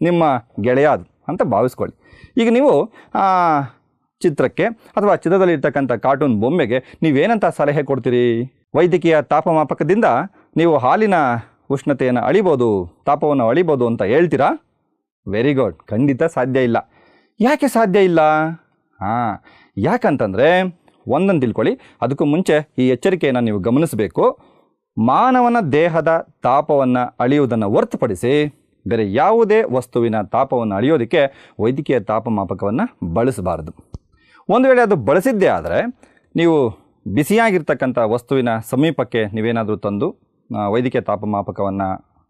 ನಿಮ್ಮ ಗೆಳೆಯಾದ ಅಂತ ಭಾವಿಸ್ಕೊಳ್ಳಿ. ಈಗ ನೀವು ಚಿತ್ರಕ್ಕೆ ಅಥವಾ ಚಿತ್ರದಲ್ಲಿರ್ತಕ್ಕಂಥ ಕಾರ್ಟೂನ್ ಬೊಮ್ಮೆಗೆ ನೀವೇನಂತ ಸಲಹೆ ಕೊಡ್ತೀರಿ? ವೈದ್ಯಕೀಯ ತಾಪಮಾಪಕದಿಂದ ನೀವು ಹಾಲಿನ ಉಷ್ಣತೆಯನ್ನು ಅಳಿಬೋದು, ತಾಪವನ್ನು ಅಳಿಬೋದು ಅಂತ ಹೇಳ್ತೀರಾ? ವೆರಿ ಗುಡ್ ಖಂಡಿತ ಸಾಧ್ಯ ಇಲ್ಲ. ಯಾಕೆ ಸಾಧ್ಯ ಇಲ್ಲ? ಹಾಂ, ಯಾಕಂತಂದರೆ ಒಂದನ್ನು ತಿಳ್ಕೊಳ್ಳಿ. ಅದಕ್ಕೂ ಮುಂಚೆ ಈ ಎಚ್ಚರಿಕೆಯನ್ನು ನೀವು ಗಮನಿಸಬೇಕು. ಮಾನವನ ದೇಹದ ತಾಪವನ್ನು ಅಳೆಯುವುದನ್ನು ಹೊರತುಪಡಿಸಿ ಬೇರೆ ಯಾವುದೇ ವಸ್ತುವಿನ ತಾಪವನ್ನು ಅಳೆಯೋದಕ್ಕೆ ವೈದ್ಯಕೀಯ ತಾಪಮಾಪಕವನ್ನು ಬಳಸಬಾರದು. ಒಂದು ವೇಳೆ ಅದು ಬಳಸಿದ್ದೇ ಆದರೆ ನೀವು ಬಿಸಿಯಾಗಿರ್ತಕ್ಕಂಥ ವಸ್ತುವಿನ ಸಮೀಪಕ್ಕೆ ನೀವೇನಾದರೂ ತಂದು ವೈದ್ಯಕೀಯ ತಾಪಮಾಪಕವನ್ನು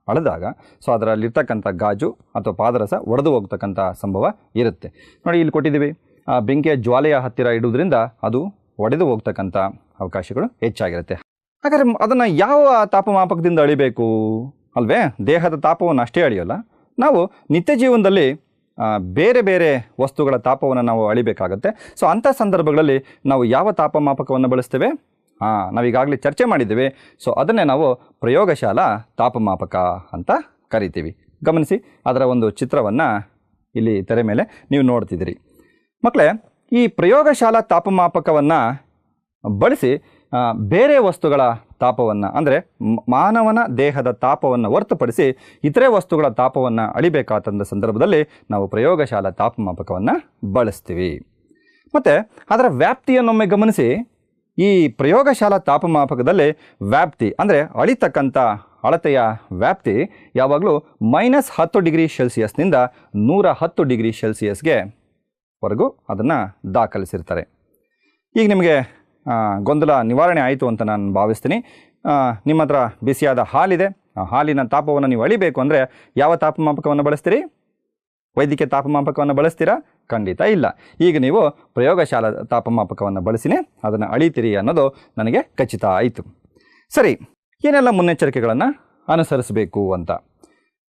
ಅಳೆದಾಗ ಸೊ ಅದರಲ್ಲಿರ್ತಕ್ಕಂಥ ಗಾಜು ಅಥವಾ ಪಾದರಸ ಒಡೆದು ಹೋಗ್ತಕ್ಕಂಥ ಸಂಭವ ಇರುತ್ತೆ. ನೋಡಿ, ಇಲ್ಲಿ ಕೊಟ್ಟಿದ್ದೀವಿ. ಆ, ಬೆಂಕಿಯ ಜ್ವಾಲೆಯ ಹತ್ತಿರ ಇಡುವುದರಿಂದ ಅದು ಒಡೆದು ಹೋಗ್ತಕ್ಕಂಥ ಅವಕಾಶಗಳು ಹೆಚ್ಚಾಗಿರುತ್ತೆ. ಹಾಗಾದರೆ ಅದನ್ನು ಯಾವ ತಾಪಮಾಪಕದಿಂದ ಅಳಿಬೇಕು? ಅಲ್ವೇ? ದೇಹದ ತಾಪವನ್ನು ಅಷ್ಟೇ ಅಳಿಯೋಲ್ಲ. ನಾವು ನಿತ್ಯ ಜೀವನದಲ್ಲಿ ಬೇರೆ ಬೇರೆ ವಸ್ತುಗಳ ತಾಪವನ್ನು ನಾವು ಅಳಿಬೇಕಾಗತ್ತೆ. ಸೊ ಅಂಥ ಸಂದರ್ಭಗಳಲ್ಲಿ ನಾವು ಯಾವ ತಾಪಮಾಪಕವನ್ನು ಬಳಸ್ತೇವೆ? ಹಾಂ, ನಾವೀಗಾಗಲೇ ಚರ್ಚೆ ಮಾಡಿದ್ದೇವೆ. ಸೊ ಅದನ್ನೇ ನಾವು ಪ್ರಯೋಗಶಾಲಾ ತಾಪಮಾಪಕ ಅಂತ ಕರಿತೀವಿ. ಗಮನಿಸಿ, ಅದರ ಒಂದು ಚಿತ್ರವನ್ನು ಇಲ್ಲಿ ತೆರೆ ಮೇಲೆ ನೀವು ನೋಡ್ತಿದ್ದೀರಿ. ಮಕ್ಕಳೇ ಈ ಪ್ರಯೋಗಶಾಲಾ ತಾಪಮಾಪಕವನ್ನು ಬಳಸಿ ಬೇರೆ ವಸ್ತುಗಳ ತಾಪವನ್ನು, ಅಂದರೆ ಮಾನವನ ದೇಹದ ತಾಪವನ್ನು ಹೊರತುಪಡಿಸಿ ಇತರೆ ವಸ್ತುಗಳ ತಾಪವನ್ನು ಅಳಿಬೇಕಾದಂಥ ಸಂದರ್ಭದಲ್ಲಿ ನಾವು ಪ್ರಯೋಗಶಾಲಾ ತಾಪಮಾಪಕವನ್ನು ಬಳಸ್ತೀವಿ. ಮತ್ತು, ಅದರ ವ್ಯಾಪ್ತಿಯನ್ನೊಮ್ಮೆ ಗಮನಿಸಿ ಈ ಪ್ರಯೋಗಶಾಲಾ ತಾಪಮಾಪಕದಲ್ಲಿ ವ್ಯಾಪ್ತಿ, ಅಂದರೆ ಅಳಿತಕ್ಕಂಥ ಅಳತೆಯ ವ್ಯಾಪ್ತಿ ಯಾವಾಗಲೂ ಮೈನಸ್ ಹತ್ತು ಡಿಗ್ರಿ ಸೆಲ್ಸಿಯಸ್ನಿಂದ ನೂರ ಹತ್ತು ಡಿಗ್ರಿ ಸೆಲ್ಸಿಯಸ್ಗೆ ವರೆಗೂ ಅದನ್ನು ದಾಖಲಿಸಿರ್ತಾರೆ. ಈಗ ನಿಮಗೆ ಗೊಂದಲ ನಿವಾರಣೆ ಆಯಿತು ಅಂತ ನಾನು ಭಾವಿಸ್ತೀನಿ. ನಿಮ್ಮ ಹತ್ರ ಬಿಸಿಯಾದ ಹಾಲಿದೆ. ಆ ಹಾಲಿನ ತಾಪವನ್ನು ನೀವು ಅಳಿಬೇಕು ಅಂದರೆ ಯಾವ ತಾಪಮಾಪಕವನ್ನು ಬಳಸ್ತೀರಿ? ವೈದ್ಯಕೀಯ ತಾಪಮಾಪಕವನ್ನು ಬಳಸ್ತೀರಾ? ಖಂಡಿತ ಇಲ್ಲ. ಈಗ ನೀವು ಪ್ರಯೋಗಶಾಲಾ ತಾಪಮಾಪಕವನ್ನು ಬಳಸಿನೇ ಅದನ್ನು ಅಳಿತೀರಿ ಅನ್ನೋದು ನನಗೆ ಖಚಿತ ಆಯಿತು. ಸರಿ, ಏನೆಲ್ಲ ಮುನ್ನೆಚ್ಚರಿಕೆಗಳನ್ನು ಅನುಸರಿಸಬೇಕು ಅಂತ.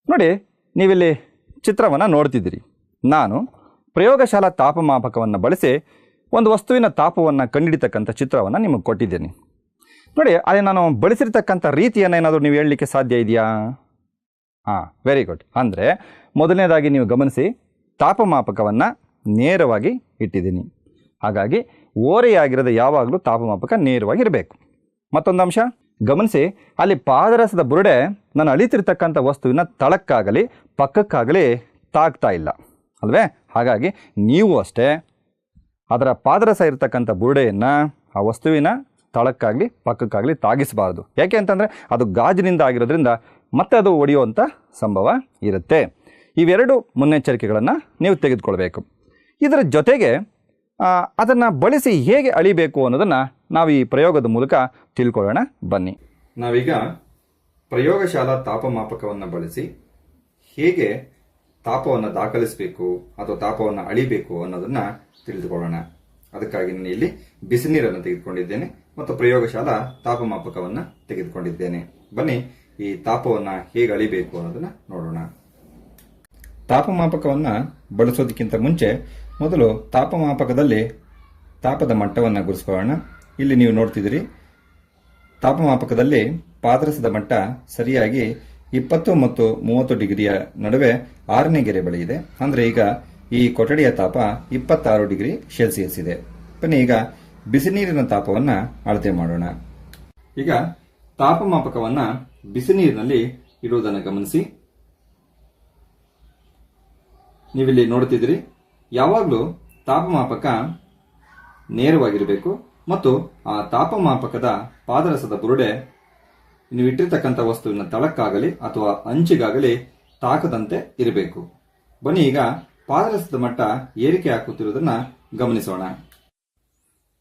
ನೋಡಿ, ನೀವಿಲ್ಲಿ ಚಿತ್ರವನ್ನು ನೋಡ್ತಿದ್ದೀರಿ. ನಾನು ಪ್ರಯೋಗಶಾಲಾ ತಾಪಮಾಪಕವನ್ನು ಬಳಸಿ ಒಂದು ವಸ್ತುವಿನ ತಾಪವನ್ನು ಕಂಡುಹಿಡಿತಕ್ಕಂಥ ಚಿತ್ರವನ್ನು ನಿಮಗೆ ಕೊಟ್ಟಿದ್ದೀನಿ. ನೋಡಿ ಅದೇ ನಾನು ಬಳಸಿರ್ತಕ್ಕಂಥ ರೀತಿಯನ್ನು ಏನಾದರೂ ನೀವು ಹೇಳಲಿಕ್ಕೆ ಸಾಧ್ಯ ಇದೆಯಾ? ಹಾಂ ವೆರಿ ಗುಡ್ ಅಂದರೆ, ಮೊದಲನೇದಾಗಿ ನೀವು ಗಮನಿಸಿ, ತಾಪಮಾಪಕವನ್ನು ನೇರವಾಗಿ ಇಟ್ಟಿದ್ದೀನಿ. ಹಾಗಾಗಿ ಓರೆಯಾಗಿರೋದು ಯಾವಾಗಲೂ ತಾಪಮಾಪಕ ನೇರವಾಗಿ ಇರಬೇಕು ಮತ್ತೊಂದು ಅಂಶ, ಗಮನಿಸಿ, ಅಲ್ಲಿ ಪಾದರಸದ ಬುರುಡೆ ನಾನು ಅಳಿತಿರ್ತಕ್ಕಂಥ ವಸ್ತುವಿನ ತಳಕ್ಕಾಗಲಿ, ಪಕ್ಕಕ್ಕಾಗಲಿ ತಾಗ್ತಾ ಇಲ್ಲ. ಅಲ್ವೇ? ಹಾಗಾಗಿ ನೀವು ಅಷ್ಟೇ ಅದರ ಪಾದರಸ ಇರತಕ್ಕಂಥ ಬುರುಡೆಯನ್ನು ಆ ವಸ್ತುವಿನ ತಳಕ್ಕಾಗಲಿ, ಪಕ್ಕಕ್ಕಾಗಲಿ ತಾಗಿಸಬಾರ್ದು. ಯಾಕೆ ಅಂತಂದರೆ ಅದು ಗಾಜಿನಿಂದ ಆಗಿರೋದ್ರಿಂದ ಮತ್ತೆ ಅದು ಒಡೆಯುವಂಥ ಸಂಭವ ಇರುತ್ತೆ. ಇವೆರಡು ಮುನ್ನೆಚ್ಚರಿಕೆಗಳನ್ನು ನೀವು ತೆಗೆದುಕೊಳ್ಬೇಕು. ಇದರ ಜೊತೆಗೆ ಅದನ್ನು ಬಳಸಿ ಹೇಗೆ ಅಳಿಬೇಕು ಅನ್ನೋದನ್ನು ನಾವು ಈ ಪ್ರಯೋಗದ ಮೂಲಕ ತಿಳ್ಕೊಳ್ಳೋಣ. ಬನ್ನಿ. ನಾವೀಗ ಪ್ರಯೋಗಶಾಲಾ ತಾಪಮಾಪಕವನ್ನು ಬಳಸಿ ಹೇಗೆ ತಾಪವನ್ನು ದಾಖಲಿಸಬೇಕು ಅಥವಾ ತಾಪವನ್ನು ಅಳಿಬೇಕು ಅನ್ನೋದನ್ನು ತಿಳಿದುಕೊಳ್ಳೋಣ. ಅದಕ್ಕಾಗಿ ನಾನು ಇಲ್ಲಿ ಬಿಸಿನೀರನ್ನು ತೆಗೆದುಕೊಂಡಿದ್ದೇನೆ ಮತ್ತು ಪ್ರಯೋಗಶಾಲಾ ತಾಪಮಾಪಕವನ್ನು ತೆಗೆದುಕೊಂಡಿದ್ದೇನೆ. ಬನ್ನಿ ಈ ತಾಪವನ್ನು ಹೇಗೆ ಅಳಿಬೇಕು ಅನ್ನೋದನ್ನು ನೋಡೋಣ. ತಾಪಮಾಪಕವನ್ನು ಬಳಸೋದಕ್ಕಿಂತ ಮುಂಚೆ ಮೊದಲು ತಾಪಮಾಪಕದಲ್ಲಿ ತಾಪದ ಮಟ್ಟವನ್ನು ಗುರುಸ್ಕೊಳ್ಳೋಣ ಇಲ್ಲಿ ನೀವು ನೋಡ್ತಿದ್ದೀರಿ, ತಾಪಮಾಪಕದಲ್ಲಿ ಪಾದರಸದ ಮಟ್ಟ ಸರಿಯಾಗಿ ಇಪ್ಪತ್ತು ಮತ್ತು ಮೂವತ್ತು ಡಿಗ್ರಿಯ ನಡುವೆ ಆರನೇ ಗೆರೆ ಬಳಿ ಇದೆ. ಅಂದರೆ ಈಗ ಈ ಕೊಠಡಿಯ ತಾಪ ಇಪ್ಪತ್ತಾರು ಡಿಗ್ರಿ ಸೆಲ್ಸಿಯಸ್ ಇದೆ. ಬನ್ನಿ, ಈಗ ಬಿಸಿನೀರಿನ ತಾಪವನ್ನು ಅಳತೆ ಮಾಡೋಣ. ಈಗ ತಾಪಮಾಪಕವನ್ನು ಬಿಸಿನೀರಿನಲ್ಲಿ ಇಡುವುದನ್ನು ಗಮನಿಸಿ. ನೀವಿಲ್ಲಿ ನೋಡ್ತಿದ್ದೀರಿ ಯಾವಾಗಲೂ ತಾಪಮಾಪಕ ನೇರವಾಗಿರಬೇಕು ಮತ್ತು ಆ ತಾಪಮಾಪಕದ ಪಾದರಸದ ಬುರುಡೆ ನೀವು ಇಟ್ಟಿರ್ತಕ್ಕಂಥ ವಸ್ತುವಿನ ತಳಕ್ಕಾಗಲಿ ಅಥವಾ ಅಂಚಿಗಾಗಲಿ ತಾಕದಂತೆ ಇರಬೇಕು. ಬನ್ನಿ ಈಗ ಪಾದರಸದ ಮಟ್ಟ ಏರಿಕೆ ಹಾಕುತ್ತಿರುವುದನ್ನು ಗಮನಿಸೋಣ.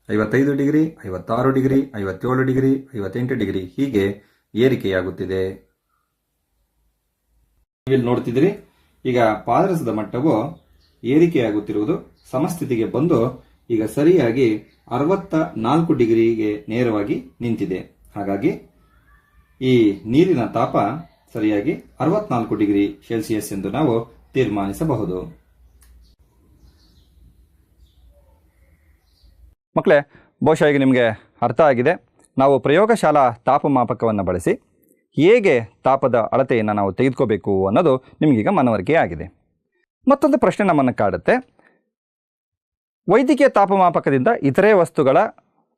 ಐವತ್ತೈದು ಡಿಗ್ರಿ, ಐವತ್ತಾರು ಡಿಗ್ರಿ, ಐವತ್ತೇಳು ಡಿಗ್ರಿ, ಐವತ್ತೆಂಟು ಡಿಗ್ರಿ ಹೀಗೆ ಏರಿಕೆಯಾಗುತ್ತಿದೆ. ಇಲ್ಲಿ ನೋಡ್ತಿದ್ದೀರಿ, ಈಗ ಪಾದರಸದ ಮಟ್ಟವು ಏರಿಕೆಯಾಗುತ್ತಿರುವುದು ಸಮಸ್ಥಿತಿಗೆ ಬಂದು ಈಗ ಸರಿಯಾಗಿ ಅರವತ್ತ ನಾಲ್ಕು ಡಿಗ್ರಿಗೆ ನೇರವಾಗಿ ನಿಂತಿದೆ. ಹಾಗಾಗಿ ಈ ನೀರಿನ ತಾಪ ಸರಿಯಾಗಿ ಅರವತ್ನಾಲ್ಕು ಡಿಗ್ರಿ ಸೆಲ್ಸಿಯಸ್ ಎಂದು ನಾವು ತೀರ್ಮಾನಿಸಬಹುದು. ಮಕ್ಕಳೇ, ಬಹುಶಃ ಈಗ ನಿಮಗೆ ಅರ್ಥ ಆಗಿದೆ. ನಾವು ಪ್ರಯೋಗಶಾಲಾ ತಾಪಮಾಪಕವನ್ನು ಬಳಸಿ ಹೇಗೆ ತಾಪದ ಅಳತೆಯನ್ನು ನಾವು ತೆಗೆದುಕೋಬೇಕು ಅನ್ನೋದು ನಿಮಗೀಗ ಮನವರಿಕೆ ಆಗಿದೆ ಮತ್ತೊಂದು ಪ್ರಶ್ನೆ ನಮ್ಮನ್ನು ಕಾಡುತ್ತೆ. ವೈದ್ಯಕೀಯ ತಾಪಮಾಪಕದಿಂದ ಇತರೆ ವಸ್ತುಗಳ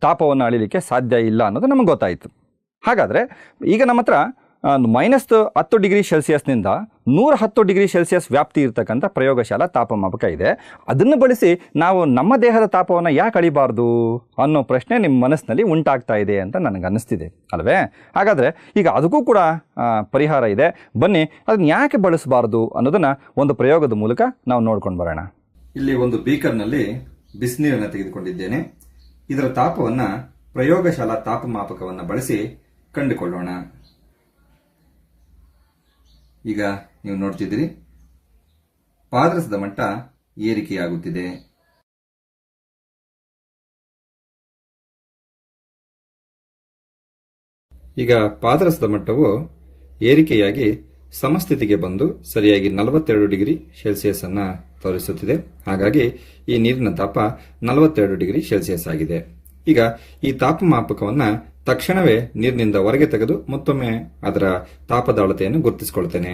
ತಾಪವನ್ನು ಅಳಿಲಿಕ್ಕೆ ಸಾಧ್ಯ ಇಲ್ಲ ಅನ್ನೋದು ನಮಗೆ ಗೊತ್ತಾಯಿತು. ಹಾಗಾದರೆ ಈಗ ನಮ್ಮ ಹತ್ರ ಮೈನಸ್ ಹತ್ತು ಡಿಗ್ರಿ ಸೆಲ್ಸಿಯಸ್ನಿಂದ ನೂರ ಹತ್ತು ಡಿಗ್ರಿ ಸೆಲ್ಸಿಯಸ್ ವ್ಯಾಪ್ತಿ ಇರತಕ್ಕಂಥ ಪ್ರಯೋಗಶಾಲಾ ತಾಪಮಾಪಕ ಇದೆ. ಅದನ್ನು ಬಳಸಿ ನಾವು ನಮ್ಮ ದೇಹದ ತಾಪವನ್ನು ಯಾಕೆ ಅಳಿಬಾರ್ದು ಅನ್ನೋ ಪ್ರಶ್ನೆ ನಿಮ್ಮ ಮನಸ್ಸಿನಲ್ಲಿ ಉಂಟಾಗ್ತಾ ಇದೆ ಅಂತ ನನಗೆ ಅನ್ನಿಸ್ತಿದೆ, ಅಲ್ವೇ? ಹಾಗಾದರೆ ಈಗ ಅದಕ್ಕೂ ಕೂಡ ಪರಿಹಾರ ಇದೆ. ಬನ್ನಿ, ಅದನ್ನ ಯಾಕೆ ಬಳಸಬಾರ್ದು ಅನ್ನೋದನ್ನು ಒಂದು ಪ್ರಯೋಗದ ಮೂಲಕ ನಾವು ನೋಡ್ಕೊಂಡು ಬರೋಣ. ಇಲ್ಲಿ ಒಂದು ಬೀಕರ್ನಲ್ಲಿ ಬಿಸಿನೀರನ್ನು ತೆಗೆದುಕೊಂಡಿದ್ದೇನೆ. ಇದರ ತಾಪವನ್ನು ಪ್ರಯೋಗಶಾಲಾ ತಾಪಮಾಪಕವನ್ನು ಬಳಸಿ ಕಂಡುಕೊಳ್ಳೋಣ. ಈಗ ನೀವು ನೋಡ್ತಿದ್ದೀರಿ. ಪಾದರಸದ ಮಟ್ಟ ಏರಿಕೆಯಾಗುತ್ತಿದೆ. ಈಗ ಪಾದರಸದ ಮಟ್ಟವು ಏರಿಕೆಯಾಗಿ ಸಮಸ್ಥಿತಿಗೆ ಬಂದು ಸರಿಯಾಗಿ ನಲವತ್ತೆರಡು ಡಿಗ್ರಿ ಸೆಲ್ಸಿಯಸ್ ಅನ್ನ ತೋರಿಸುತ್ತಿದೆ. ಹಾಗಾಗಿ ಈ ನೀರಿನ ತಾಪ ನಲವತ್ತೆರಡು ಡಿಗ್ರಿ ಸೆಲ್ಸಿಯಸ್ ಆಗಿದೆ. ಈಗ ಈ ತಾಪಮಾಪಕವನ್ನ ತಕ್ಷಣವೇ ನೀರಿನಿಂದ ಹೊರಗೆ ತೆಗೆದು ಮತ್ತೊಮ್ಮೆ ಅದರ ತಾಪದ ಅಳತೆಯನ್ನು ಗುರುತಿಸಿಕೊಳ್ತೇನೆ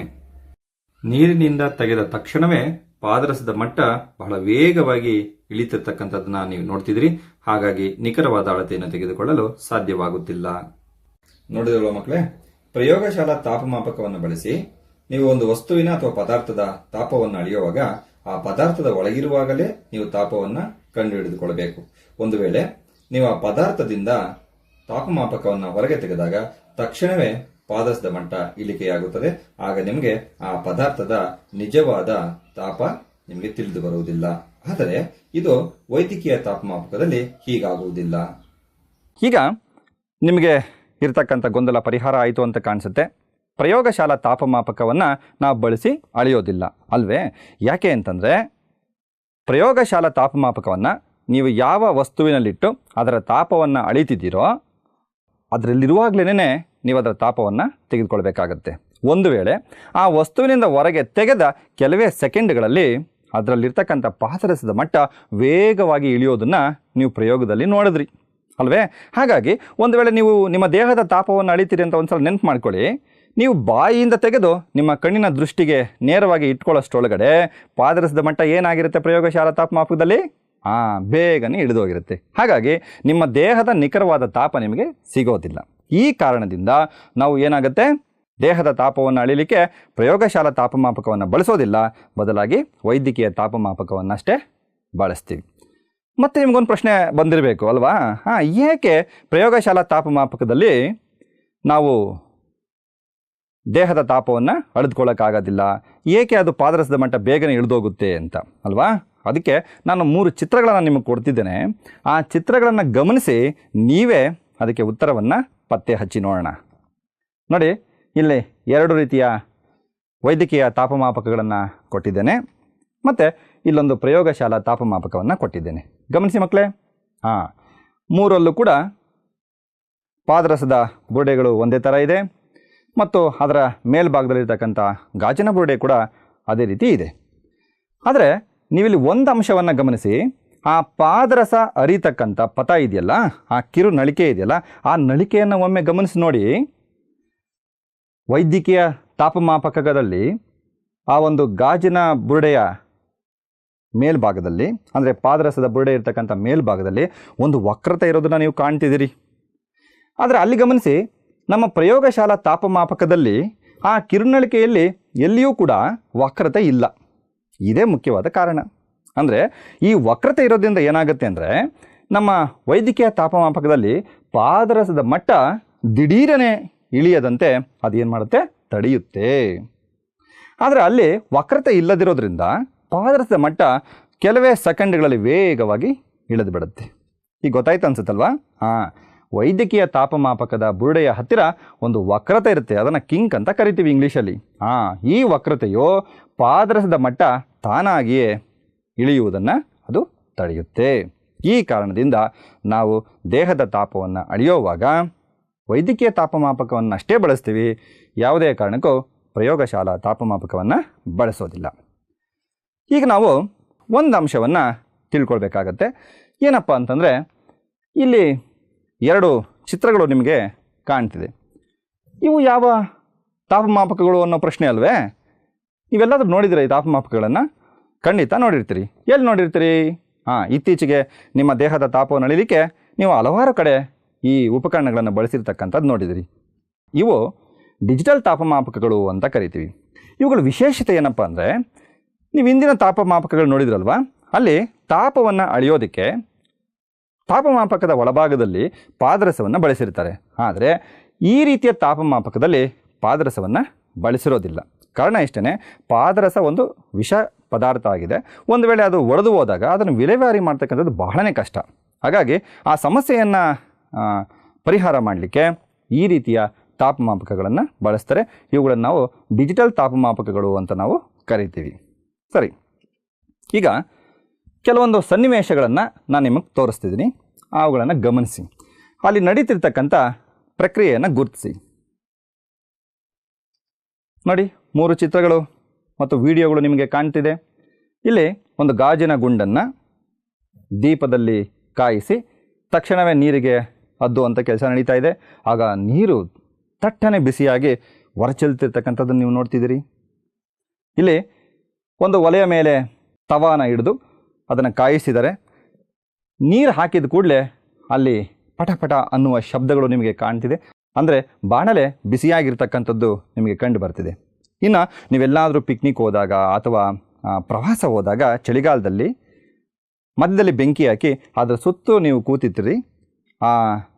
ನೀರಿನಿಂದ ತೆಗೆದ ತಕ್ಷಣವೇ ಪಾದರಸದ ಮಟ್ಟ ಬಹಳ ವೇಗವಾಗಿ ಇಳಿತಿರ್ತಕ್ಕಂಥದ್ದನ್ನ ನೀವು ನೋಡ್ತಿದ್ರಿ ಹಾಗಾಗಿ ನಿಖರವಾದ ಅಳತೆಯನ್ನು ತೆಗೆದುಕೊಳ್ಳಲು ಸಾಧ್ಯವಾಗುತ್ತಿಲ್ಲ. ನೋಡಿದಲ್ವ ಮಕ್ಕಳೇ? ಪ್ರಯೋಗಶಾಲಾ ತಾಪಮಾಪಕವನ್ನು ಬಳಸಿ ನೀವು ಒಂದು ವಸ್ತುವಿನ ಅಥವಾ ಪದಾರ್ಥದ ತಾಪವನ್ನು ಅಳೆಯುವಾಗ ಆ ಪದಾರ್ಥದ ಒಳಗಿರುವಾಗಲೇ ನೀವು ತಾಪವನ್ನು ಕಂಡುಹಿಡಿದುಕೊಳ್ಳಬೇಕು. ಒಂದು ವೇಳೆ ನೀವು ಆ ಪದಾರ್ಥದಿಂದ ತಾಪಮಾಪಕವನ್ನು ಹೊರಗೆ ತೆಗೆದಾಗ ತಕ್ಷಣವೇ ಪಾದಸದ ಮಟ್ಟ ಇಳಿಕೆಯಾಗುತ್ತದೆ. ಆಗ ನಿಮಗೆ ಆ ಪದಾರ್ಥದ ನಿಜವಾದ ತಾಪ ನಿಮಗೆ ತಿಳಿದು ಬರುವುದಿಲ್ಲ. ಆದರೆ ಇದು ವೈದ್ಯಕೀಯ ತಾಪಮಾಪಕದಲ್ಲಿ ಹೀಗಾಗುವುದಿಲ್ಲ. ಈಗ ನಿಮಗೆ ಇರತಕ್ಕಂಥ ಗೊಂದಲ ಪರಿಹಾರ ಆಯಿತು ಅಂತ ಕಾಣಿಸುತ್ತೆ. ಪ್ರಯೋಗಶಾಲಾ ತಾಪಮಾಪಕವನ್ನು ನಾವು ಬಳಸಿ ಅಳೆಯೋದಿಲ್ಲ. ಅಲ್ವೇ? ಯಾಕೆ ಅಂತಂದರೆ ಪ್ರಯೋಗಶಾಲಾ ತಾಪಮಾಪಕವನ್ನು ನೀವು ಯಾವ ವಸ್ತುವಿನಲ್ಲಿಟ್ಟು ಅದರ ತಾಪವನ್ನು ಅಳಿತಿದ್ದೀರೋ ಅದರಲ್ಲಿರುವಾಗಲೇ ನೀವು ಅದರ ತಾಪವನ್ನು ತೆಗೆದುಕೊಳ್ಬೇಕಾಗತ್ತೆ. ಒಂದು ವೇಳೆ ಆ ವಸ್ತುವಿನಿಂದ ಹೊರಗೆ ತೆಗೆದ ಕೆಲವೇ ಸೆಕೆಂಡ್ಗಳಲ್ಲಿ ಅದರಲ್ಲಿರ್ತಕ್ಕಂಥ ಪಾಸರಸದ ಮಟ್ಟ ವೇಗವಾಗಿ ಇಳಿಯೋದನ್ನು ನೀವು ಪ್ರಯೋಗದಲ್ಲಿ ನೋಡಿದ್ರಿ. ಅಲ್ವೇ? ಹಾಗಾಗಿ ಒಂದು ವೇಳೆ ನೀವು ನಿಮ್ಮ ದೇಹದ ತಾಪವನ್ನು ಅಳಿತೀರಿ ಅಂತ ಒಂದು ಸಲ ನೆನಪು ಮಾಡ್ಕೊಳ್ಳಿ. ನೀವು ಬಾಯಿಯಿಂದ ತೆಗೆದು ನಿಮ್ಮ ಕಣ್ಣಿನ ದೃಷ್ಟಿಗೆ ನೇರವಾಗಿ ಇಟ್ಕೊಳ್ಳೋಷ್ಟೊಳಗಡೆ ಪಾದರಸದ ಮಟ್ಟ ಏನಾಗಿರುತ್ತೆ ಪ್ರಯೋಗಶಾಲಾ ತಾಪಮಾಪಕದಲ್ಲಿ? ಹಾಂ ಬೇಗನೆ ಇಳಿದೋಗಿರುತ್ತೆ. ಹಾಗಾಗಿ ನಿಮ್ಮ ದೇಹದ ನಿಖರವಾದ ತಾಪ ನಿಮಗೆ ಸಿಗೋದಿಲ್ಲ. ಈ ಕಾರಣದಿಂದ ನಾವು ಏನಾಗುತ್ತೆ? ದೇಹದ ತಾಪವನ್ನು ಅಳಿಲಿಕ್ಕೆ ಪ್ರಯೋಗಶಾಲಾ ತಾಪಮಾಪಕವನ್ನು ಬಳಸೋದಿಲ್ಲ. ಬದಲಾಗಿ ವೈದ್ಯಕೀಯ ತಾಪಮಾಪಕವನ್ನಷ್ಟೇ ಬಳಸ್ತೀವಿ. ಮತ್ತು ನಿಮಗೊಂದು ಪ್ರಶ್ನೆ ಬಂದಿರಬೇಕು ಅಲ್ವಾ? ಹಾಂ, ಏಕೆ ಪ್ರಯೋಗಶಾಲಾ ತಾಪಮಾಪಕದಲ್ಲಿ ನಾವು ದೇಹದ ತಾಪವನ್ನು ಅಳೆದುಕೊಳ್ಳೋಕ್ಕಾಗೋದಿಲ್ಲ ಏಕೆ ಅದು ಪಾದರಸದ ಮಟ್ಟ ಬೇಗನೆ ಇಳಿದೋಗುತ್ತೆ ಅಂತ, ಅಲ್ವಾ? ಅದಕ್ಕೆ ನಾನು ಮೂರು ಚಿತ್ರಗಳನ್ನು ನಿಮಗೆ ಕೊಡ್ತಿದ್ದೇನೆ. ಆ ಚಿತ್ರಗಳನ್ನು ಗಮನಿಸಿ, ನೀವೇ ಅದಕ್ಕೆ ಉತ್ತರವನ್ನು ಪತ್ತೆ ಹಚ್ಚಿ ನೋಡೋಣ. ನೋಡಿ, ಇಲ್ಲಿ ಎರಡು ರೀತಿಯ ವೈದ್ಯಕೀಯ ತಾಪಮಾಪಕಗಳನ್ನು ಕೊಟ್ಟಿದ್ದೇನೆ. ಮತ್ತು ಇಲ್ಲೊಂದು ಪ್ರಯೋಗಶಾಲಾ ತಾಪಮಾಪಕವನ್ನು ಕೊಟ್ಟಿದ್ದೇನೆ. ಗಮನಿಸಿ ಮಕ್ಕಳೇ ಹಾಂ, ಮೂರಲ್ಲೂ ಕೂಡ ಪಾದರಸದ ಬುರುಡೆಗಳು ಒಂದೇ ಥರ ಇದೆ. ಮತ್ತು ಅದರ ಮೇಲ್ಭಾಗದಲ್ಲಿರ್ತಕ್ಕಂಥ ಗಾಜಿನ ಬುರುಡೆ ಕೂಡ ಅದೇ ರೀತಿ ಇದೆ. ಆದರೆ ನೀವಿಲ್ಲಿ ಒಂದು ಅಂಶವನ್ನು ಗಮನಿಸಿ. ಆ ಪಾದರಸ ಅರಿತಕ್ಕಂಥ ಪಥ ಇದೆಯಲ್ಲ, ಆ ಕಿರು ನಳಿಕೆ ಇದೆಯಲ್ಲ, ಆ ನಳಿಕೆಯನ್ನು ಒಮ್ಮೆ ಗಮನಿಸಿ ನೋಡಿ. ವೈದ್ಯಕೀಯ ತಾಪಮಾಪಕದಲ್ಲಿ ಆ ಒಂದು ಗಾಜಿನ ಬುರುಡೆಯ ಮೇಲ್ಭಾಗದಲ್ಲಿ, ಅಂದರೆ ಪಾದರಸದ ಬುರುಡೆ ಇರತಕ್ಕಂಥ ಮೇಲ್ಭಾಗದಲ್ಲಿ ಒಂದು ವಕ್ರತೆ ಇರೋದನ್ನು ನೀವು ಕಾಣ್ತಿದ್ದೀರಿ. ಆದರೆ ಅಲ್ಲಿ ಗಮನಿಸಿ, ನಮ್ಮ ಪ್ರಯೋಗಶಾಲಾ ತಾಪಮಾಪಕದಲ್ಲಿ ಆ ಕಿರುನಳಿಕೆಯಲ್ಲಿ ಎಲ್ಲಿಯೂ ಕೂಡ ವಕ್ರತೆ ಇಲ್ಲ. ಇದೇ ಮುಖ್ಯವಾದ ಕಾರಣ. ಅಂದರೆ ಈ ವಕ್ರತೆ ಇರೋದ್ರಿಂದ ಏನಾಗುತ್ತೆ ಅಂದರೆ ನಮ್ಮ ವೈದ್ಯಕೀಯ ತಾಪಮಾಪಕದಲ್ಲಿ ಪಾದರಸದ ಮಟ್ಟ ದಿಢೀರನೆ ಇಳಿಯದಂತೆ ಅದೇನು ಮಾಡುತ್ತೆ? ತಡೆಯುತ್ತೆ. ಆದರೆ ಅಲ್ಲಿ ವಕ್ರತೆ ಇಲ್ಲದಿರೋದ್ರಿಂದ ಪಾದರಸದ ಮಟ್ಟ ಕೆಲವೇ ಸೆಕೆಂಡ್ಗಳಲ್ಲಿ ವೇಗವಾಗಿ ಇಳಿದು ಬಿಡುತ್ತೆ. ಈಗ ಗೊತ್ತಾಯ್ತು ಅನ್ಸುತ್ತಲ್ವಾ? ಹಾಂ, ವೈದ್ಯಕೀಯ ತಾಪಮಾಪಕದ ಬುರುಡೆಯ ಹತ್ತಿರ ಒಂದು ವಕ್ರತೆ ಇರುತ್ತೆ. ಅದನ್ನು ಕಿಂಕ್ ಅಂತ ಕರಿತೀವಿ ಇಂಗ್ಲೀಷಲ್ಲಿ. ಹಾಂ, ಈ ವಕ್ರತೆಯು ಪಾದರಸದ ಮಟ್ಟ ತಾನಾಗಿಯೇ ಇಳಿಯುವುದನ್ನು ಅದು ತಡೆಯುತ್ತೆ. ಈ ಕಾರಣದಿಂದ ನಾವು ದೇಹದ ತಾಪವನ್ನು ಅಳೆಯುವಾಗ ವೈದ್ಯಕೀಯ ತಾಪಮಾಪಕವನ್ನು ಅಷ್ಟೇ ಬಳಸ್ತೀವಿ. ಯಾವುದೇ ಕಾರಣಕ್ಕೂ ಪ್ರಯೋಗಶಾಲಾ ತಾಪಮಾಪಕವನ್ನು ಬಳಸೋದಿಲ್ಲ. ಈಗ ನಾವು ಒಂದು ಅಂಶವನ್ನು ತಿಳ್ಕೊಳ್ಬೇಕಾಗತ್ತೆ. ಏನಪ್ಪ ಅಂತಂದರೆ ಇಲ್ಲಿ ಎರಡು ಚಿತ್ರಗಳು ನಿಮಗೆ ಕಾಣ್ತಿದೆ. ಇವು ಯಾವ ತಾಪಮಾಪಕಗಳು ಅನ್ನೋ ಪ್ರಶ್ನೆ ಅಲ್ವೇ? ನೀವೆಲ್ಲಾದ್ರೂ ನೋಡಿದಿರ ಈ ತಾಪಮಾಪಕಗಳನ್ನು ಖಂಡಿತ ನೋಡಿರ್ತೀರಿ. ಎಲ್ಲಿ ನೋಡಿರ್ತೀರಿ? ಹಾಂ, ಇತ್ತೀಚೆಗೆ ನಿಮ್ಮ ದೇಹದ ತಾಪವನ್ನು ಅಳಿಲಿಕ್ಕೆ ನೀವು ಹಲವಾರು ಕಡೆ ಈ ಉಪಕರಣಗಳನ್ನು ಬಳಸಿರ್ತಕ್ಕಂಥದ್ದು ನೋಡಿದಿರಿ. ಇವು ಡಿಜಿಟಲ್ ತಾಪಮಾಪಕಗಳು ಅಂತ ಕರಿತೀವಿ. ಇವುಗಳ ವಿಶೇಷತೆ ಏನಪ್ಪ ಅಂದರೆ, ನೀವು ಇಂದಿನ ತಾಪಮಾಪಕಗಳು ನೋಡಿದ್ರಲ್ವಾ? ಅಲ್ಲಿ ತಾಪವನ್ನು ಅಳೆಯೋದಕ್ಕೆ ತಾಪಮಾಪಕದ ಒಳಭಾಗದಲ್ಲಿ ಪಾದರಸವನ್ನು ಬಳಸಿರ್ತಾರೆ. ಆದರೆ ಈ ರೀತಿಯ ತಾಪಮಾಪಕದಲ್ಲಿ ಪಾದರಸವನ್ನು ಬಳಸಿರೋದಿಲ್ಲ. ಕಾರಣ ಇಷ್ಟೇ ಪಾದರಸ ಒಂದು ವಿಷ ಪದಾರ್ಥ ಆಗಿದೆ. ಒಂದು ವೇಳೆ ಅದು ಒಡೆದು ಹೋದಾಗ ಅದನ್ನು ವಿಲೇವಾರಿ ಮಾಡ್ತಕ್ಕಂಥದ್ದು ಬಹಳನೇ ಕಷ್ಟ. ಹಾಗಾಗಿ ಆ ಸಮಸ್ಯೆಯನ್ನು ಪರಿಹಾರ ಮಾಡಲಿಕ್ಕೆ ಈ ರೀತಿಯ ತಾಪಮಾಪಕಗಳನ್ನು ಬಳಸ್ತಾರೆ. ಇವುಗಳನ್ನು ನಾವು ಡಿಜಿಟಲ್ ತಾಪಮಾಪಕಗಳು ಅಂತ ನಾವು ಕರಿತೀವಿ. ಸರಿ. ಈಗ ಕೆಲವೊಂದು ಸನ್ನಿವೇಶಗಳನ್ನು ನಾನು ನಿಮಗೆ ತೋರಿಸ್ತಿದ್ದೀನಿ ಅವುಗಳನ್ನು ಗಮನಿಸಿ. ಅಲ್ಲಿ ನಡೀತಿರ್ತಕ್ಕಂಥ ಪ್ರಕ್ರಿಯೆಯನ್ನು ಗುರುತಿಸಿ. ನೋಡಿ. ಮೂರು ಚಿತ್ರಗಳು ಮತ್ತು ವಿಡಿಯೋಗಳು ನಿಮಗೆ ಕಾಣ್ತಿದೆ. ಇಲ್ಲಿ ಒಂದು ಗಾಜಿನ ಗುಂಡನ್ನು ದೀಪದಲ್ಲಿ ಕಾಯಿಸಿ ತಕ್ಷಣವೇ ನೀರಿಗೆ ಅದ್ದುವಂಥ ಕೆಲಸ ನಡೀತಾ ಇದೆ. ಆಗ ನೀರು ತಟ್ಟನೆ ಬಿಸಿಯಾಗಿ ಹೊರಚೆಲ್ತಿರ್ತಕ್ಕಂಥದ್ದನ್ನು ನೀವು ನೋಡ್ತಿದ್ದೀರಿ. ಇಲ್ಲಿ ಒಂದು ಒಲೆಯ ಮೇಲೆ ತವಾನ ಹಿಡಿದು ಅದನ್ನು ಕಾಯಿಸಿದರೆ ನೀರು ಹಾಕಿದ ಕೂಡಲೇ ಅಲ್ಲಿ ಪಟಪಟ ಪಟ ಅನ್ನುವ ಶಬ್ದಗಳು ನಿಮಗೆ ಕಾಣ್ತಿದೆ. ಅಂದರೆ ಬಾಣಲೆ ಬಿಸಿಯಾಗಿರ್ತಕ್ಕಂಥದ್ದು ನಿಮಗೆ ಕಂಡು ಬರ್ತಿದೆ. ಇನ್ನು ನೀವೆಲ್ಲಾದರೂ ಪಿಕ್ನಿಕ್ ಹೋದಾಗ ಅಥವಾ ಪ್ರವಾಸ ಹೋದಾಗ ಚಳಿಗಾಲದಲ್ಲಿ ಮಧ್ಯದಲ್ಲಿ ಬೆಂಕಿ ಹಾಕಿ ಅದರ ಸುತ್ತು ನೀವು ಕೂತಿರ್ತೀರಿ ಆ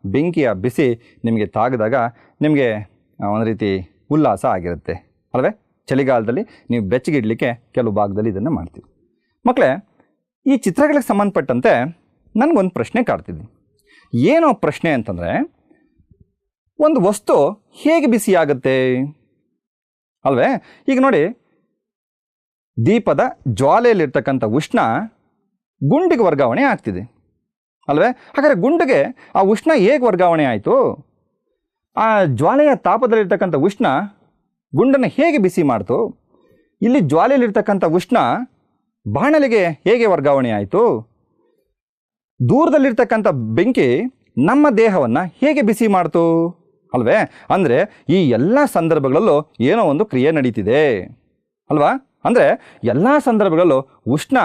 ಬೆಂಕಿಯ ಬಿಸಿ ನಿಮಗೆ ತಾಗಿದಾಗ ನಿಮಗೆ ಒಂದು ರೀತಿ ಉಲ್ಲಾಸ ಆಗಿರುತ್ತೆ. ಅಲ್ವೇ? ಚಳಿಗಾಲದಲ್ಲಿ ನೀವು ಬೆಚ್ಚಗಿಡಲಿಕ್ಕೆ ಕೆಲವು ಭಾಗದಲ್ಲಿ ಇದನ್ನು ಮಾಡ್ತೀವಿ. ಮಕ್ಕಳೇ ಈ ಚಿತ್ರಗಳಿಗೆ ಸಂಬಂಧಪಟ್ಟಂತೆ ನನಗೊಂದು ಪ್ರಶ್ನೆ ಕಾಡ್ತಿದ್ದೆ ಏನೋ ಪ್ರಶ್ನೆ ಅಂತಂದರೆ, ಒಂದು ವಸ್ತು ಹೇಗೆ ಬಿಸಿಯಾಗುತ್ತೆ? ಅಲ್ವೇ? ಈಗ ನೋಡಿ, ದೀಪದ ಜ್ವಾಲೆಯಲ್ಲಿರ್ತಕ್ಕಂಥ ಉಷ್ಣ ಗುಂಡಿಗೆ ವರ್ಗಾವಣೆ ಆಗ್ತಿದೆ. ಅಲ್ವೇ? ಹಾಗಾದರೆ ಗುಂಡಿಗೆ, ಆ ಉಷ್ಣ ಹೇಗೆ ವರ್ಗಾವಣೆ ಆಯಿತು? ಆ ಜ್ವಾಲೆಯ ತಾಪದಲ್ಲಿರ್ತಕ್ಕಂಥ ಉಷ್ಣ ಗುಂಡನ್ನು ಹೇಗೆ ಬಿಸಿ ಮಾಡ್ತು? ಇಲ್ಲಿ ಜ್ವಾಲೆಯಲ್ಲಿರ್ತಕ್ಕಂಥ ಉಷ್ಣ ಬಾಣಲಿಗೆ ಹೇಗೆ ವರ್ಗಾವಣೆ ಆಯಿತು? ದೂರದಲ್ಲಿರ್ತಕ್ಕಂಥ ಬೆಂಕಿ ನಮ್ಮ ದೇಹವನ್ನು ಹೇಗೆ ಬಿಸಿ ಮಾಡ್ತು? ಅಲ್ವೇ? ಅಂದರೆ ಈ ಎಲ್ಲ ಸಂದರ್ಭಗಳಲ್ಲೂ ಏನೋ ಒಂದು ಕ್ರಿಯೆ ನಡೀತಿದೆ. ಅಲ್ವಾ? ಅಂದರೆ ಎಲ್ಲ ಸಂದರ್ಭಗಳಲ್ಲೂ ಉಷ್ಣ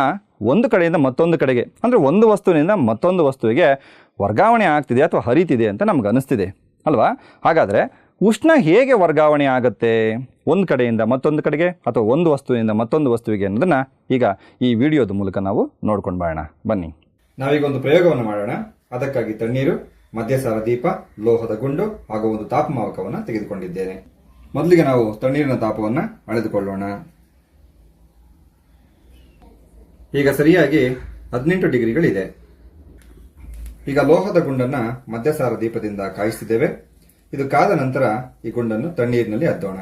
ಒಂದು ಕಡೆಯಿಂದ ಮತ್ತೊಂದು ಕಡೆಗೆ, ಅಂದರೆ ಒಂದು ವಸ್ತುವಿನಿಂದ ಮತ್ತೊಂದು ವಸ್ತುವಿಗೆ ವರ್ಗಾವಣೆ ಆಗ್ತಿದೆ ಅಥವಾ ಹರಿತಿದೆ ಅಂತ ನಮ್ಗೆ ಅನಿಸ್ತಿದೆ. ಅಲ್ವಾ? ಹಾಗಾದರೆ ಉಷ್ಣ ಹೇಗೆ ವರ್ಗಾವಣೆ ಆಗುತ್ತೆ? ಒಂದು ಕಡೆಯಿಂದ ಮತ್ತೊಂದು ಕಡೆಗೆ ಅಥವಾ ಒಂದು ವಸ್ತುವಿನಿಂದ ಮತ್ತೊಂದು ವಸ್ತುವಿಗೆ ಅನ್ನೋದನ್ನು ಈಗ ಈ ವಿಡಿಯೋದ ಮೂಲಕ ನಾವು ನೋಡ್ಕೊಂಡು ಬರೋಣ ಬನ್ನಿ. ನಾವೀಗ ಒಂದು ಪ್ರಯೋಗವನ್ನು ಮಾಡೋಣ. ಅದಕ್ಕಾಗಿ ತಣ್ಣೀರು ಮಧ್ಯಸಾರ ದೀಪ, ಲೋಹದ ಗುಂಡು ಹಾಗೂ ಒಂದು ತಾಪಮಾಪಕವನ್ನು ತೆಗೆದುಕೊಂಡಿದ್ದೇನೆ. ಮೊದಲಿಗೆ ನಾವು ತಣ್ಣೀರಿನ ತಾಪವನ್ನು ಅಳೆದುಕೊಳ್ಳೋಣ. ಈಗ ಸರಿಯಾಗಿ ಹದಿನೆಂಟು ಡಿಗ್ರಿಗಳಿದೆ. ಈಗ ಲೋಹದ ಗುಂಡನ್ನು ಮದ್ಯಸಾರ ದೀಪದಿಂದ ಕಾಯಿಸಿದ್ದೇವೆ ಇದು ಕಾದ ನಂತರ ಈ ಗುಂಡನ್ನು ತಣ್ಣೀರಿನಲ್ಲಿ ಅದ್ದೋಣ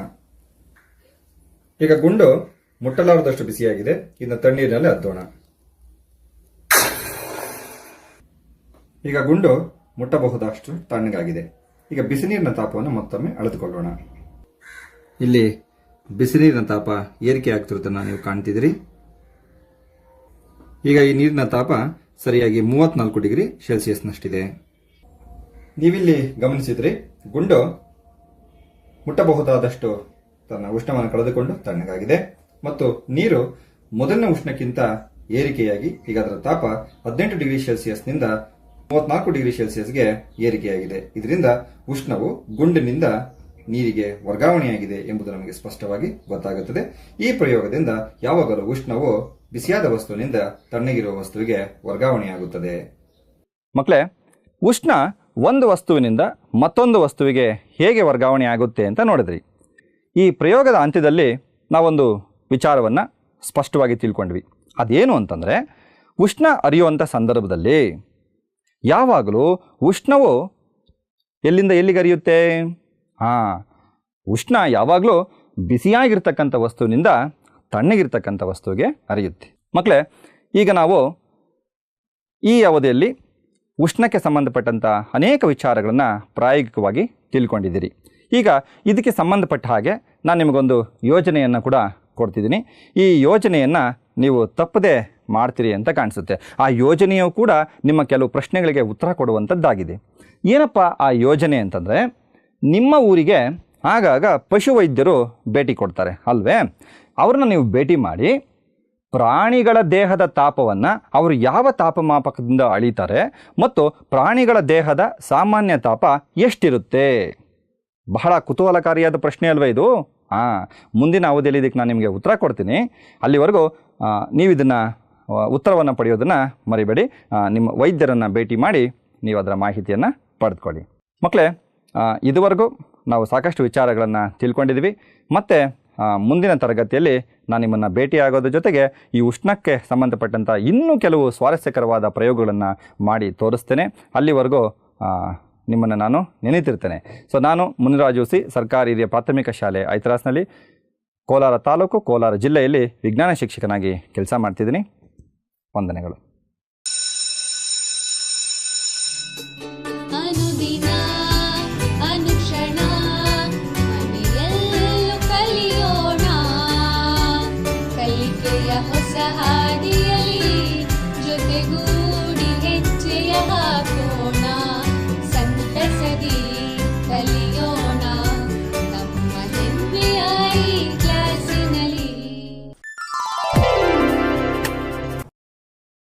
ಈಗ ಗುಂಡು ಮುಟ್ಟಲಾರದಷ್ಟು ಬಿಸಿಯಾಗಿದೆ. ಇನ್ನು ತಣ್ಣೀರಿನಲ್ಲಿ ಅದ್ದೋಣ ಈಗ ಗುಂಡು ಮುಟ್ಟಬಹುದಷ್ಟು ತಣ್ಣಗಾಗಿದೆ. ಈಗ ಬಿಸಿನೀರಿನ ತಾಪವನ್ನು ಮತ್ತೊಮ್ಮೆ ಅಳೆದುಕೊಳ್ಳೋಣ. ಇಲ್ಲಿ ಬಿಸಿನೀರಿನ ತಾಪ ಏರಿಕೆ ಆಗ್ತಿರೋದನ್ನ ನೀವು ಕಾಣ್ತಿದ್ದೀರಿ. ಈಗ ಈ ನೀರಿನ ತಾಪ ಸರಿಯಾಗಿ ಮೂವತ್ನಾಲ್ಕು ಡಿಗ್ರಿ ಸೆಲ್ಸಿಯಸ್ನಷ್ಟಿದೆ. ನೀವಿಲ್ಲಿ ಗಮನಿಸಿದ್ರಿ, ಗುಂಡು ಮುಟ್ಟಬಹುದಾದಷ್ಟು ತನ್ನ ಉಷ್ಣವನ್ನು ಕಳೆದುಕೊಂಡು ತಣ್ಣಗಾಗಿದೆ. ಮತ್ತು ನೀರು ಮೊದಲನೇ ಉಷ್ಣಕ್ಕಿಂತ ಏರಿಕೆಯಾಗಿ ಈಗ ಅದರ ತಾಪ ಹದಿನೆಂಟು ಡಿಗ್ರಿ ಸೆಲ್ಸಿಯಸ್ನಿಂದ ಮೂವತ್ನಾಲ್ಕು ಡಿಗ್ರಿ ಸೆಲ್ಸಿಯಸ್ಗೆ ಏರಿಕೆಯಾಗಿದೆ. ಇದರಿಂದ ಉಷ್ಣವು ಗುಂಡಿನಿಂದ ನೀರಿಗೆ ವರ್ಗಾವಣೆಯಾಗಿದೆ ಎಂಬುದು ನಮಗೆ ಸ್ಪಷ್ಟವಾಗಿ ಗೊತ್ತಾಗುತ್ತದೆ. ಈ ಪ್ರಯೋಗದಿಂದ ಯಾವಾಗಲೂ ಉಷ್ಣವು ಬಿಸಿಯಾದ ವಸ್ತುವಿನಿಂದ ತಣ್ಣಗಿರುವ ವಸ್ತುವಿಗೆ ವರ್ಗಾವಣೆಯಾಗುತ್ತದೆ. ಮಕ್ಕಳೇ, ಉಷ್ಣ ಒಂದು ವಸ್ತುವಿನಿಂದ ಮತ್ತೊಂದು ವಸ್ತುವಿಗೆ ಹೇಗೆ ವರ್ಗಾವಣೆ ಆಗುತ್ತೆ ಅಂತ ನೋಡಿದ್ರಿ. ಈ ಪ್ರಯೋಗದ ಅಂತ್ಯದಲ್ಲಿ ನಾವೊಂದು ವಿಚಾರವನ್ನು ಸ್ಪಷ್ಟವಾಗಿ ತಿಳ್ಕೊಂಡ್ವಿ. ಅದೇನು ಅಂತಂದರೆ, ಉಷ್ಣ ಅರಿಯುವಂಥ ಸಂದರ್ಭದಲ್ಲಿ ಯಾವಾಗಲೂ ಉಷ್ಣವು ಎಲ್ಲಿಂದ ಎಲ್ಲಿಗೆ ಅರಿಯುತ್ತೆ ಹಾಂ, ಉಷ್ಣ ಯಾವಾಗಲೂ ಬಿಸಿಯಾಗಿರ್ತಕ್ಕಂಥ ವಸ್ತುವಿನಿಂದ ತಣ್ಣಗಿರ್ತಕ್ಕಂಥ ವಸ್ತುವಿಗೆ ಅರಿಯುತ್ತೆ ಮಕ್ಕಳೇ ಈಗ ನಾವು ಈ ಅವಧಿಯಲ್ಲಿ ಉಷ್ಣಕ್ಕೆ ಸಂಬಂಧಪಟ್ಟಂಥ ಅನೇಕ ವಿಚಾರಗಳನ್ನು ಪ್ರಾಯೋಗಿಕವಾಗಿ ತಿಳ್ಕೊಂಡಿದ್ದೀರಿ. ಈಗ ಇದಕ್ಕೆ ಸಂಬಂಧಪಟ್ಟ ಹಾಗೆ ನಾನು ನಿಮಗೊಂದು ಯೋಜನೆಯನ್ನು ಕೂಡ ಕೊಡ್ತಿದ್ದೀನಿ. ಈ ಯೋಜನೆಯನ್ನು ನೀವು ತಪ್ಪದೆ ಮಾಡ್ತೀರಿ ಅಂತ ಕಾಣಿಸುತ್ತೆ. ಆ ಯೋಜನೆಯು ಕೂಡ ನಿಮ್ಮ ಕೆಲವು ಪ್ರಶ್ನೆಗಳಿಗೆ ಉತ್ತರ ಕೊಡುವಂಥದ್ದಾಗಿದೆ ಏನಪ್ಪ ಆ ಯೋಜನೆ ಅಂತಂದರೆ, ನಿಮ್ಮ ಊರಿಗೆ ಆಗಾಗ ಪಶುವೈದ್ಯರು ಭೇಟಿ ಕೊಡ್ತಾರೆ, ಅಲ್ವೇ? ಅವ್ರನ್ನ ನೀವು ಭೇಟಿ ಮಾಡಿ, ಪ್ರಾಣಿಗಳ ದೇಹದ ತಾಪವನ್ನು ಅವರು ಯಾವ ತಾಪಮಾಪಕದಿಂದ ಅಳೀತಾರೆ ಮತ್ತು ಪ್ರಾಣಿಗಳ ದೇಹದ ಸಾಮಾನ್ಯ ತಾಪ ಎಷ್ಟಿರುತ್ತೆ? ಬಹಳ ಕುತೂಹಲಕಾರಿಯಾದ ಪ್ರಶ್ನೆ ಅಲ್ವಾ ಇದು? ಹಾಂ ಮುಂದಿನ ಅವಧಿಯಲ್ಲಿ ಇದಕ್ಕೆ ನಾನು ನಿಮಗೆ ಉತ್ತರ ಕೊಡ್ತೀನಿ. ಅಲ್ಲಿವರೆಗೂ ನೀವು ಇದನ್ನು ಉತ್ತರವನ್ನು ಪಡೆಯೋದನ್ನು ಮರಿಬೇಡಿ. ನಿಮ್ಮ ವೈದ್ಯರನ್ನು ಭೇಟಿ ಮಾಡಿ ನೀವು ಅದರ ಮಾಹಿತಿಯನ್ನು ಪಡೆದುಕೊಳ್ಳಿ. ಮಕ್ಕಳೇ ಇದುವರೆಗೂ ನಾವು ಸಾಕಷ್ಟು ವಿಚಾರಗಳನ್ನು ತಿಳ್ಕೊಂಡಿದ್ವಿ. ಮತ್ತು ಮುಂದಿನ ತರಗತಿಯಲ್ಲಿ ನಾನು ನಿಮ್ಮನ್ನು ಭೇಟಿಯಾಗೋದ್ರ ಜೊತೆಗೆ ಈ ಉಷ್ಣಕ್ಕೆ ಸಂಬಂಧಪಟ್ಟಂಥ ಇನ್ನೂ ಕೆಲವು ಸ್ವಾರಸ್ಯಕರವಾದ ಪ್ರಯೋಗಗಳನ್ನು ಮಾಡಿ ತೋರಿಸ್ತೇನೆ. ಅಲ್ಲಿವರೆಗೂ ನಿಮ್ಮನ್ನು ನಾನು ನೆನೆತಿರ್ತೇನೆ. ಸೊ ನಾನು ಮುನಿರಾಜು ಸಿ ಸರ್ಕಾರಿ ಹಿರಿಯ ಪ್ರಾಥಮಿಕ ಶಾಲೆ ಐತರಾಸ್ನಲ್ಲಿ ಕೋಲಾರ ತಾಲೂಕು, ಕೋಲಾರ ಜಿಲ್ಲೆಯಲ್ಲಿ ವಿಜ್ಞಾನ ಶಿಕ್ಷಕನಾಗಿ ಕೆಲಸ ಮಾಡ್ತಿದ್ದೀನಿ. വന്ദനകളും